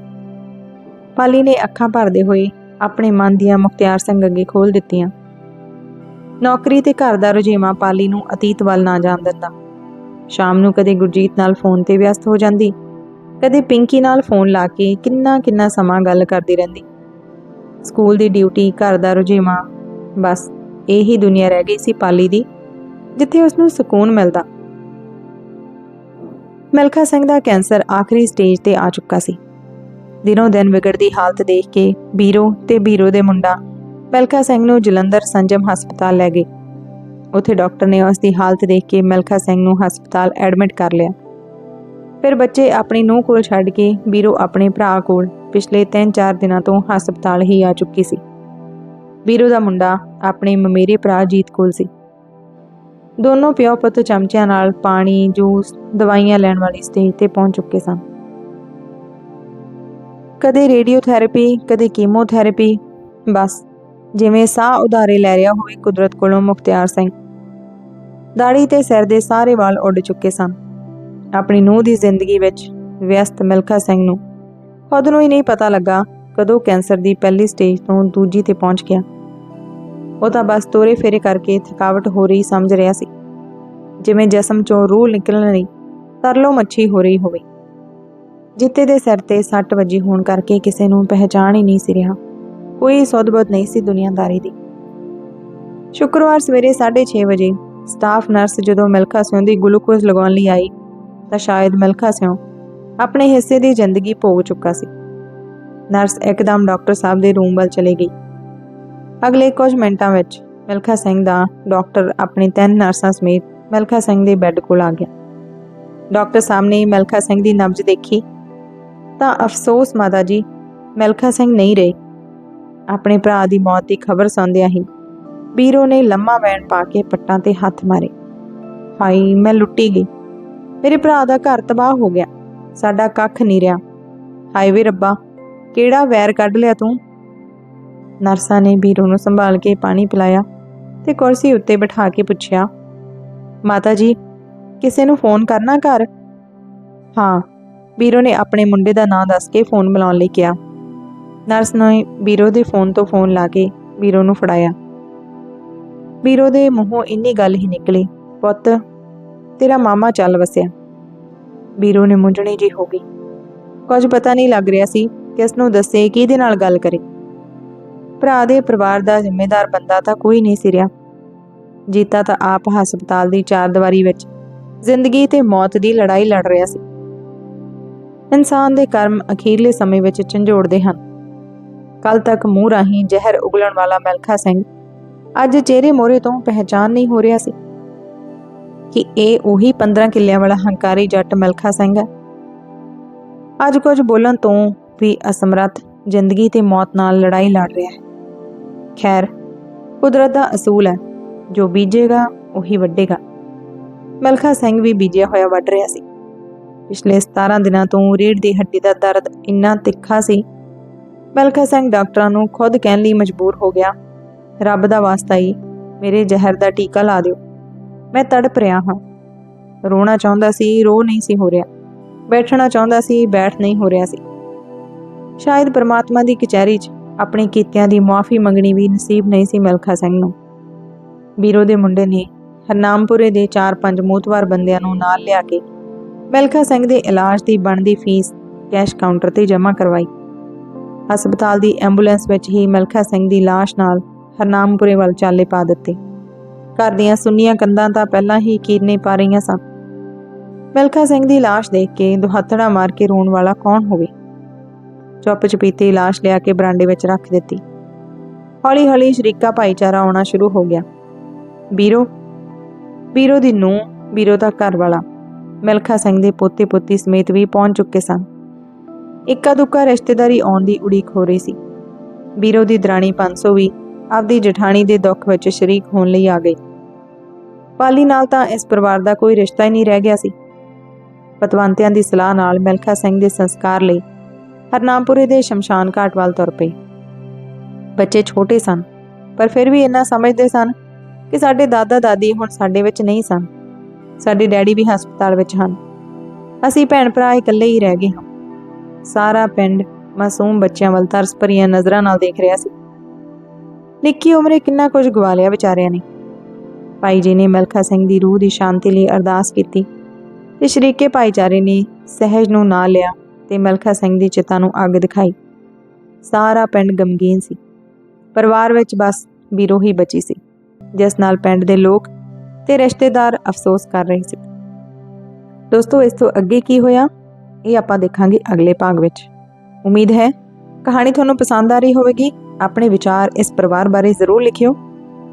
ਪਾਲੀ ਨੇ ਅੱਖਾਂ ਭਰਦੇ ਹੋਏ ਆਪਣੇ ਮਨ ਦੀਆਂ ਮੁਖਤਿਆਰ ਸਿੰਘ ਅੱਗੇ ਖੋਲ ਦਿੱਤੀਆਂ। ਨੌਕਰੀ ਤੇ ਘਰ ਦਾ ਰੁਝੇਵਾਂ ਪਾਲੀ ਨੂੰ ਅਤੀਤ ਵੱਲ ਨਾ ਜਾਣ ਦਿੰਦਾ ਸ਼ਾਮ ਨੂੰ ਕਦੇ ਗੁਰਜੀਤ ਨਾਲ ਫੋਨ ਤੇ ਵਿਅਸਤ ਹੋ ਜਾਂਦੀ, ਕਦੇ ਪਿੰਕੀ ਨਾਲ ਫੋਨ ਲਾ ਕੇ ਕਿੰਨਾ ਕਿੰਨਾ ਸਮਾਂ ਗੱਲ ਕਰਦੀ ਰਹਿੰਦੀ। ਸਕੂਲ ਦੀ ਡਿਊਟੀ, ਘਰ ਦਾ ਰੁਝੇਵਾਂ, ਬਸ ਇਹੀ ਦੁਨੀਆ ਰਹਿ ਗਈ ਸੀ ਪਾਲੀ ਦੀ, ਜਿੱਥੇ ਉਸ ਨੂੰ ਸਕੂਨ ਮਿਲਦਾ। ਮਿਲਖਾ ਸਿੰਘ ਦਾ ਕੈਂਸਰ ਆਖਰੀ ਸਟੇਜ ਤੇ ਆ ਚੁੱਕਾ ਸੀ। ਦਿਨੋਂ ਦਿਨ ਵਿਗੜਦੀ ਹਾਲਤ ਦੇਖ ਕੇ ਬੀਰੋ ਤੇ ਬੀਰੋ ਦੇ ਮੁੰਡਾ ਮਿਲਖਾ ਸਿੰਘ ਨੂੰ ਜਲੰਧਰ ਸੰਜਮ ਹਸਪਤਾਲ ਲੈ ਗਏ। ਉੱਥੇ ਡਾਕਟਰ ਨੇ ਉਸ ਦੀ ਹਾਲਤ ਦੇਖ ਕੇ ਮਿਲਖਾ ਸਿੰਘ ਨੂੰ ਹਸਪਤਾਲ ਐਡਮਿਟ ਕਰ ਲਿਆ। ਫਿਰ ਬੱਚੇ ਆਪਣੀ ਨੂੰਹ ਕੋਲ ਛੱਡ ਕੇ ਬੀਰੋ ਆਪਣੇ ਭਰਾ ਕੋਲ ਪਿਛਲੇ 3-4 ਦਿਨਾਂ ਤੋਂ ਹਸਪਤਾਲ ਹੀ ਆ ਚੁੱਕੀ ਸੀ। ਬੀਰੋ ਦਾ ਮੁੰਡਾ ਆਪਣੇ ਮਮੇਰੇ ਭਰਾ ਜੀਤ ਕੋਲ ਸੀ। ਦੋਨੋਂ ਪਿਓ ਪੁੱਤ ਚਮਚਿਆਂ ਨਾਲ ਪਾਣੀ, ਜੂਸ, ਦਵਾਈਆਂ ਲੈਣ ਵਾਲੀ ਸਟੇਜ ਤੇ ਪਹੁੰਚ ਚੁੱਕੇ ਸਨ। ਕਦੇ ਰੇਡੀਓਥੈਰੇਪੀ, ਕਦੇ ਕੀਮੋਥੈਰੇਪੀ। ਬਸ, ਜਿਵੇਂ ਸਾਹ ਉਧਾਰੇ ਲੈ ਰਿਹਾ ਹੋਵੇ ਕੁਦਰਤ ਕੋਲੋਂ ਮੁਖਤਿਆਰ ਸਿੰਘ। ਦਾੜੀ ਤੇ ਸਿਰ ਦੇ ਸਾਰੇ ਵਾਲ ਉੱਡ ਚੁੱਕੇ ਸਨ। ਆਪਣੀ ਨੂੰਹ ਦੀ ਜ਼ਿੰਦਗੀ ਵਿੱਚ ਵਿਅਸਤ ਮਿਲਖਾ ਸਿੰਘ ਨੂੰ ਖੁਦ ਨੂੰ ਹੀ ਨਹੀਂ ਪਤਾ ਲੱਗਾ ਕਦੋਂ ਕੈਂਸਰ ਦੀ ਪਹਿਲੀ ਸਟੇਜ ਤੋਂ ਦੂਜੀ ਤੇ ਪਹੁੰਚ ਗਿਆ। ਉਹ ਤਾਂ ਬਸ ਤੋਰੇ ਫੇਰੇ ਕਰਕੇ ਥਕਾਵਟ ਹੋ ਰਹੀ ਸਮਝ ਰਿਹਾ ਸੀ। ਜਿਵੇਂ ਜਿਸਮ ਚੋਂ ਰੂਹ ਨਿਕਲਣ ਲਈ ਤਰਲੋ ਮੱਛੀ ਹੋ ਰਹੀ ਹੋਵੇ। ਜਿੱਤੇ ਦੇ ਸਿਰ ਤੇ ਸੱਟ ਵੱਜੀ ਹੋਣ ਕਰਕੇ ਕਿਸੇ ਨੂੰ ਪਹਿਚਾਣ ਹੀ ਨਹੀਂ ਸੀ ਰਿਹਾ। ਕੋਈ ਸੁੱਧ-ਬੁੱਧ ਨਹੀਂ ਸੀ ਦੁਨੀਆਦਾਰੀ ਦੀ। ਸ਼ੁੱਕਰਵਾਰ ਸਵੇਰੇ 6:30 ਵਜੇ ਸਟਾਫ ਨਰਸ ਜਦੋਂ ਮਿਲਖਾ ਸਿਉਂ ਦੀ ਗਲੂਕੋਜ਼ ਲਗਾਉਣ ਲਈ ਆਈ, ਤਾਂ ਸ਼ਾਇਦ ਮਿਲਖਾ ਸਿਉਂ ਆਪਣੇ ਹਿੱਸੇ ਦੀ ਜ਼ਿੰਦਗੀ ਭੋਗ ਚੁੱਕਾ ਸੀ। ਨਰਸ ਇੱਕਦਮ ਡਾਕਟਰ ਸਾਹਿਬ ਦੇ ਰੂਮ ਵੱਲ ਚਲੀ ਗਈ। ਅਗਲੇ ਕੁਝ ਮਿੰਟਾਂ ਵਿੱਚ ਮਿਲਖਾ ਸਿੰਘ ਦਾ ਡਾਕਟਰ ਆਪਣੇ ਤਿੰਨ ਨਰਸਾਂ ਸਮੇਤ ਮਿਲਖਾ ਸਿੰਘ ਦੇ ਬੈੱਡ ਕੋਲ ਆ ਗਿਆ। ਡਾਕਟਰ ਸਾਹਿਬ ਨੇ ਮਿਲਖਾ ਸਿੰਘ ਦੀ ਨਬਜ਼ ਦੇਖੀ ਤਾਂ ਅਫਸੋਸ ਮਾਤਾ ਜੀ, ਮਿਲਖਾ ਸਿੰਘ ਨਹੀਂ ਰਹੇ। ਆਪਣੇ ਭਰਾ ਦੀ ਮੌਤ ਦੀ ਖਬਰ ਸੁਣਦਿਆਂ ਹੀ ਬੀਰੋ ਨੇ ਲੰਮਾ ਵੈਣ ਪਾ ਕੇ ਪੱਟਾਂ ਤੇ ਹੱਥ ਮਾਰੇ। ਹਾਈ ਮੈਂ ਲੁੱਟੀ ਗਈ। ਮੇਰੇ ਭਰਾ ਦਾ ਘਰ ਤਬਾਹ ਹੋ ਗਿਆ। ਸਾਡਾ ਕੱਖ ਨਹੀਂ ਰਿਹਾ। ਹਾਏ ਵੇ ਰੱਬਾ, ਕਿਹੜਾ ਵੈਰ ਕੱਢ ਲਿਆ ਤੂੰ? ਨਰਸਾਂ ਨੇ ਬੀਰੋ ਨੂੰ ਸੰਭਾਲ ਕੇ ਪਾਣੀ ਪਿਲਾਇਆ ਤੇ ਕੁਰਸੀ ਉੱਤੇ ਬਿਠਾ ਕੇ ਪੁੱਛਿਆ, ਮਾਤਾ ਜੀ, ਕਿਸੇ ਨੂੰ ਫੋਨ ਕਰਨਾ ਘਰ? ਹਾਂ ਬੀਰੋ ਨੇ ਆਪਣੇ ਮੁੰਡੇ ਦਾ ਨਾਂ ਦੱਸ ਕੇ ਫੋਨ ਮਿਲਾਉਣ ਲਈ ਕਿਹਾ। ਨਰਸ ਨੇ ਬੀਰੋ ਦੇ ਫੋਨ ਤੋਂ ਫੋਨ ਲਾ ਕੇ ਬੀਰੋ ਨੂੰ ਫੜਾਇਆ। ਬੀਰੋ ਦੇ ਮੂੰਹੋਂ ਇੰਨੀ ਗੱਲ ਹੀ ਨਿਕਲੀ, ਪੁੱਤ, ਤੇਰਾ ਮਾਮਾ ਚੱਲ ਵਸਿਆ। ਬੀਰੋ ਨੇ ਮੁੰਝਣੀ ਜੀ ਹੋ ਗਈ। ਕੁਝ ਪਤਾ ਨਹੀਂ ਲੱਗ ਰਿਹਾ ਸੀ ਕਿਸ ਨੂੰ ਦੱਸੇ ਕਿਹਦੇ ਨਾਲ ਗੱਲ ਕਰੇ। ਭਰਾ ਦੇ ਪਰਿਵਾਰ ਦਾ ਜ਼ਿੰਮੇਦਾਰ ਬੰਦਾ ਤਾਂ ਕੋਈ ਨਹੀਂ ਸੀ ਰਿਹਾ। ਜੀਤਾ ਤਾਂ ਆਪ ਹਸਪਤਾਲ ਦੀ ਚਾਰ ਦੀਵਾਰੀ ਵਿੱਚ ਜ਼ਿੰਦਗੀ ਤੇ ਮੌਤ ਦੀ ਲੜਾਈ ਲੜ ਰਿਹਾ ਸੀ। ਇਨਸਾਨ ਦੇ ਕਰਮ ਅਖੀਰਲੇ ਸਮੇਂ ਵਿੱਚ ਝੰਜੋੜਦੇ ਹਨ। ਕੱਲ ਤੱਕ ਮੂੰਹ ਰਾਹੀਂ ਜ਼ਹਿਰ ਉਗਲਣ ਵਾਲਾ ਮਿਲਖਾ ਸਿੰਘ ਅੱਜ ਚਿਹਰੇ ਮੋਰੇ ਤੋਂ ਪਹਿਚਾਨ ਨਹੀਂ ਹੋ ਰਿਹਾ ਸੀ ਕਿ ਇਹ ਉਹੀ 15 ਕਿੱਲਿਆਂ ਵਾਲਾ ਹੰਕਾਰੀ ਜੱਟ ਮਲਖਾ ਸਿੰਘ ਹੈ। ਅੱਜ ਕੁਝ ਬੋਲਣ ਤੋਂ ਵੀ ਅਸਮਰੱਥ ਜ਼ਿੰਦਗੀ ਤੇ ਮੌਤ ਨਾਲ ਲੜਾਈ ਲੜ ਰਿਹਾ ਹੈ। ਖੈਰ, ਕੁਦਰਤ ਦਾ ਅਸੂਲ ਹੈ, ਜੋ ਬੀਜੇਗਾ, ਉਹੀ ਵੱਢੇਗਾ। ਮਲਖਾ ਸਿੰਘ ਵੀ ਬੀਜਿਆ ਹੋਇਆ ਵੱਢ ਰਿਹਾ ਸੀ। ਪਿਛਲੇ 17 ਦਿਨਾਂ ਤੋਂ ਰੀੜ ਦੀ ਹੱਡੀ ਦਾ ਦਰਦ ਇੰਨਾ ਤਿੱਖਾ ਸੀ। ਮਿਲਖਾ ਸਿੰਘ ਡਾਕਟਰਾਂ ਨੂੰ ਖੁਦ ਕਹਿਣ ਲਈ ਮਜਬੂਰ ਹੋ ਗਿਆ, ਰੱਬ ਦਾ ਵਾਸਤਾ ਹੀ ਮੇਰੇ ਜ਼ਹਿਰ ਦਾ ਟੀਕਾ ਲਾ ਦਿਓ। ਮੈਂ ਤੜਪ ਰਿਹਾ ਹਾਂ। ਰੋਣਾ ਚਾਹੁੰਦਾ ਸੀ ਰੋ ਨਹੀਂ ਸੀ ਹੋ ਰਿਹਾ। ਬੈਠਣਾ ਚਾਹੁੰਦਾ ਸੀ, ਬੈਠ ਨਹੀਂ ਹੋ ਰਿਹਾ ਸੀ। ਸ਼ਾਇਦ ਪ੍ਰਮਾਤਮਾ ਦੀ ਕਚਹਿਰੀ 'ਚ ਆਪਣੇ ਕੀਤਿਆਂ ਦੀ ਮਾਫੀ ਮੰਗਣੀ ਵੀ ਨਸੀਬ ਨਹੀਂ ਸੀ ਮਿਲਖਾ ਸਿੰਘ ਨੂੰ। ਬੀਰੋ ਦੇ ਮੁੰਡੇ ਨੇ ਹਰਨਾਮਪੁਰੇ ਦੇ 4-5 ਮੋਤਵਾਰ ਬੰਦਿਆਂ ਨੂੰ ਨਾਲ ਲਿਆ ਕੇ ਮਿਲਖਾ ਸਿੰਘ ਦੇ ਇਲਾਜ ਦੀ ਬਣਦੀ ਫੀਸ ਕੈਸ਼ ਕਾਊਂਟਰ ਤੇ ਜਮ੍ਹਾਂ ਕਰਵਾਈ। ਹਸਪਤਾਲ ਦੀ ਐਂਬੂਲੈਂਸ ਵਿੱਚ ਹੀ ਮਿਲਖਾ ਸਿੰਘ ਦੀ ਲਾਸ਼ ਨਾਲ ਹਰਨਾਮਪੁਰੇ ਵੱਲ ਚਾਲੇ ਪਾ ਦਿੱਤੇ। ਘਰ ਦੀਆਂ ਸੁੰਨੀਆਂ ਕੰਧਾਂ ਤਾਂ ਪਹਿਲਾਂ ਹੀ ਕੀਰਨੇ ਪਾ ਰਹੀਆਂ ਸਨ। ਮਿਲਖਾ ਸਿੰਘ ਦੀ ਲਾਸ਼ ਦੇਖ ਕੇ ਦੁਹੱਥੜਾ ਮਾਰ ਕੇ ਰੋਣ ਵਾਲਾ ਕੌਣ ਹੋਵੇ? ਚੁੱਪ ਚਪੀਤੇ ਲਾਸ਼ ਲਿਆ ਕੇ ਬਰਾਂਡੇ ਵਿੱਚ ਰੱਖ ਦਿੱਤੀ। ਹੌਲੀ ਹੌਲੀ ਸ਼ਰੀਕਾ ਭਾਈਚਾਰਾ ਆਉਣਾ ਸ਼ੁਰੂ ਹੋ ਗਿਆ। ਬੀਰੋ ਬੀਰੋ ਦੀ ਨੂੰ ਬੀਰੋ ਦਾ ਘਰ ਵਾਲਾ ਮਿਲਖਾ ਸਿੰਘ ਦੇ ਪੋਤੇ ਪੋਤੀ ਸਮੇਤ ਵੀ ਪਹੁੰਚ ਚੁੱਕੇ ਸਨ। ਇੱਕਾ ਦੁੱਕਾ ਰਿਸ਼ਤੇਦਾਰੀ ਆਉਣ ਦੀ ਉਡੀਕ ਹੋ ਰਹੀ ਸੀ। ਵੀਰੋ ਦੀ ਦਰਾਣੀ 500 ਵੀ ਆਪਦੀ ਜਠਾਣੀ ਦੇ ਦੁੱਖ ਵਿੱਚ ਸ਼ਰੀਕ ਹੋਣ ਲਈ ਆ ਗਈ। ਪਾਲੀ ਨਾਲ ਤਾਂ ਇਸ ਪਰਿਵਾਰ ਦਾ ਕੋਈ ਰਿਸ਼ਤਾ ਹੀ ਨਹੀਂ ਰਹਿ ਗਿਆ ਸੀ। ਪਤਵੰਤਿਆਂ ਦੀ ਸਲਾਹ ਨਾਲ ਮਿਲਖਾ ਸਿੰਘ ਦੇ ਸੰਸਕਾਰ ਲਈ ਹਰਨਾਮਪੁਰੇ ਦੇ ਸ਼ਮਸ਼ਾਨ ਘਾਟ ਵੱਲ ਤੁਰ ਪਏ। ਬੱਚੇ ਛੋਟੇ ਸਨ, ਪਰ ਫਿਰ ਵੀ ਇੰਨਾ ਸਮਝਦੇ ਸਨ ਕਿ ਸਾਡੇ ਦਾਦਾ ਦਾਦੀ ਹੁਣ ਸਾਡੇ ਵਿੱਚ ਨਹੀਂ ਸਨ। ਸਾਡੇ ਡੈਡੀ ਵੀ ਹਸਪਤਾਲ ਵਿੱਚ ਹਨ। ਅਸੀਂ ਭੈਣ ਭਰਾ ਇਕੱਲੇ ਹੀ ਰਹਿ ਗਏ ਹਾਂ। ਸਾਰਾ ਪਿੰਡ ਮਾਸੂਮ ਬੱਚਿਆਂ ਵੱਲ ਤਰਸ ਭਰੀਆਂ ਨਜ਼ਰਾਂ ਨਾਲ ਦੇਖ ਰਿਹਾ ਸੀ। ਨਿੱਕੀ ਉਮਰੇ ਕਿੰਨਾ ਕੁਝ ਗਵਾ ਲਿਆ ਵਿਚਾਰਿਆਂ ਨੇ। ਭਾਈ ਜੀ ਨੇ ਮਲਖਾ ਸਿੰਘ ਦੀ ਰੂਹ ਦੀ ਸ਼ਾਂਤੀ ਲਈ ਅਰਦਾਸ ਕੀਤੀ ਤੇ ਸ਼ਰੀਕੇ ਭਾਈਚਾਰੇ ਨੇ ਸਹਿਜ ਨੂੰ ਨਾਲ ਲਿਆ ਤੇ ਮਲਖਾ ਸਿੰਘ ਦੀ ਚਿਤਾ ਨੂੰ ਅੱਗ ਦਿਖਾਈ। ਸਾਰਾ ਪਿੰਡ ਗਮਗੀਨ ਸੀ। ਪਰਿਵਾਰ ਵਿੱਚ ਬਸ ਬੀਰੋ ਹੀ ਬਚੀ ਸੀ, ਜਿਸ ਨਾਲ ਪਿੰਡ ਦੇ ਲੋਕ ਤੇ ਰਿਸ਼ਤੇਦਾਰ ਅਫਸੋਸ ਕਰ ਰਹੇ ਸੀ। ਦੋਸਤੋ, ਇਸ ਤੋਂ ਅੱਗੇ ਕੀ ਹੋਇਆ? ਇਹ ਆਪਾਂ ਦੇਖਾਂਗੇ ਅਗਲੇ ਭਾਗ ਵਿੱਚ। ਉਮੀਦ ਹੈ, ਕਹਾਣੀ ਤੁਹਾਨੂੰ ਪਸੰਦ ਆ ਰਹੀ ਹੋਵੇਗੀ। ਆਪਣੇ ਵਿਚਾਰ ਇਸ ਪਰਿਵਾਰ ਬਾਰੇ ਜ਼ਰੂਰ ਲਿਖਿਓ।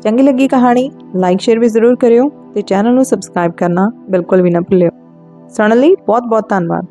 ਚੰਗੀ ਲੱਗੀ ਕਹਾਣੀ, ਲਾਈਕ, ਸ਼ੇਅਰ ਵੀ ਜ਼ਰੂਰ ਕਰਿਓ ਤੇ ਚੈਨਲ ਨੂੰ ਸਬਸਕ੍ਰਾਈਬ ਕਰਨਾ ਬਿਲਕੁਲ ਵੀ ਨਾ ਭੁੱਲਿਓ। ਸੁਣਨ ਲਈ ਬਹੁਤ ਬਹੁਤ ਧੰਨਵਾਦ।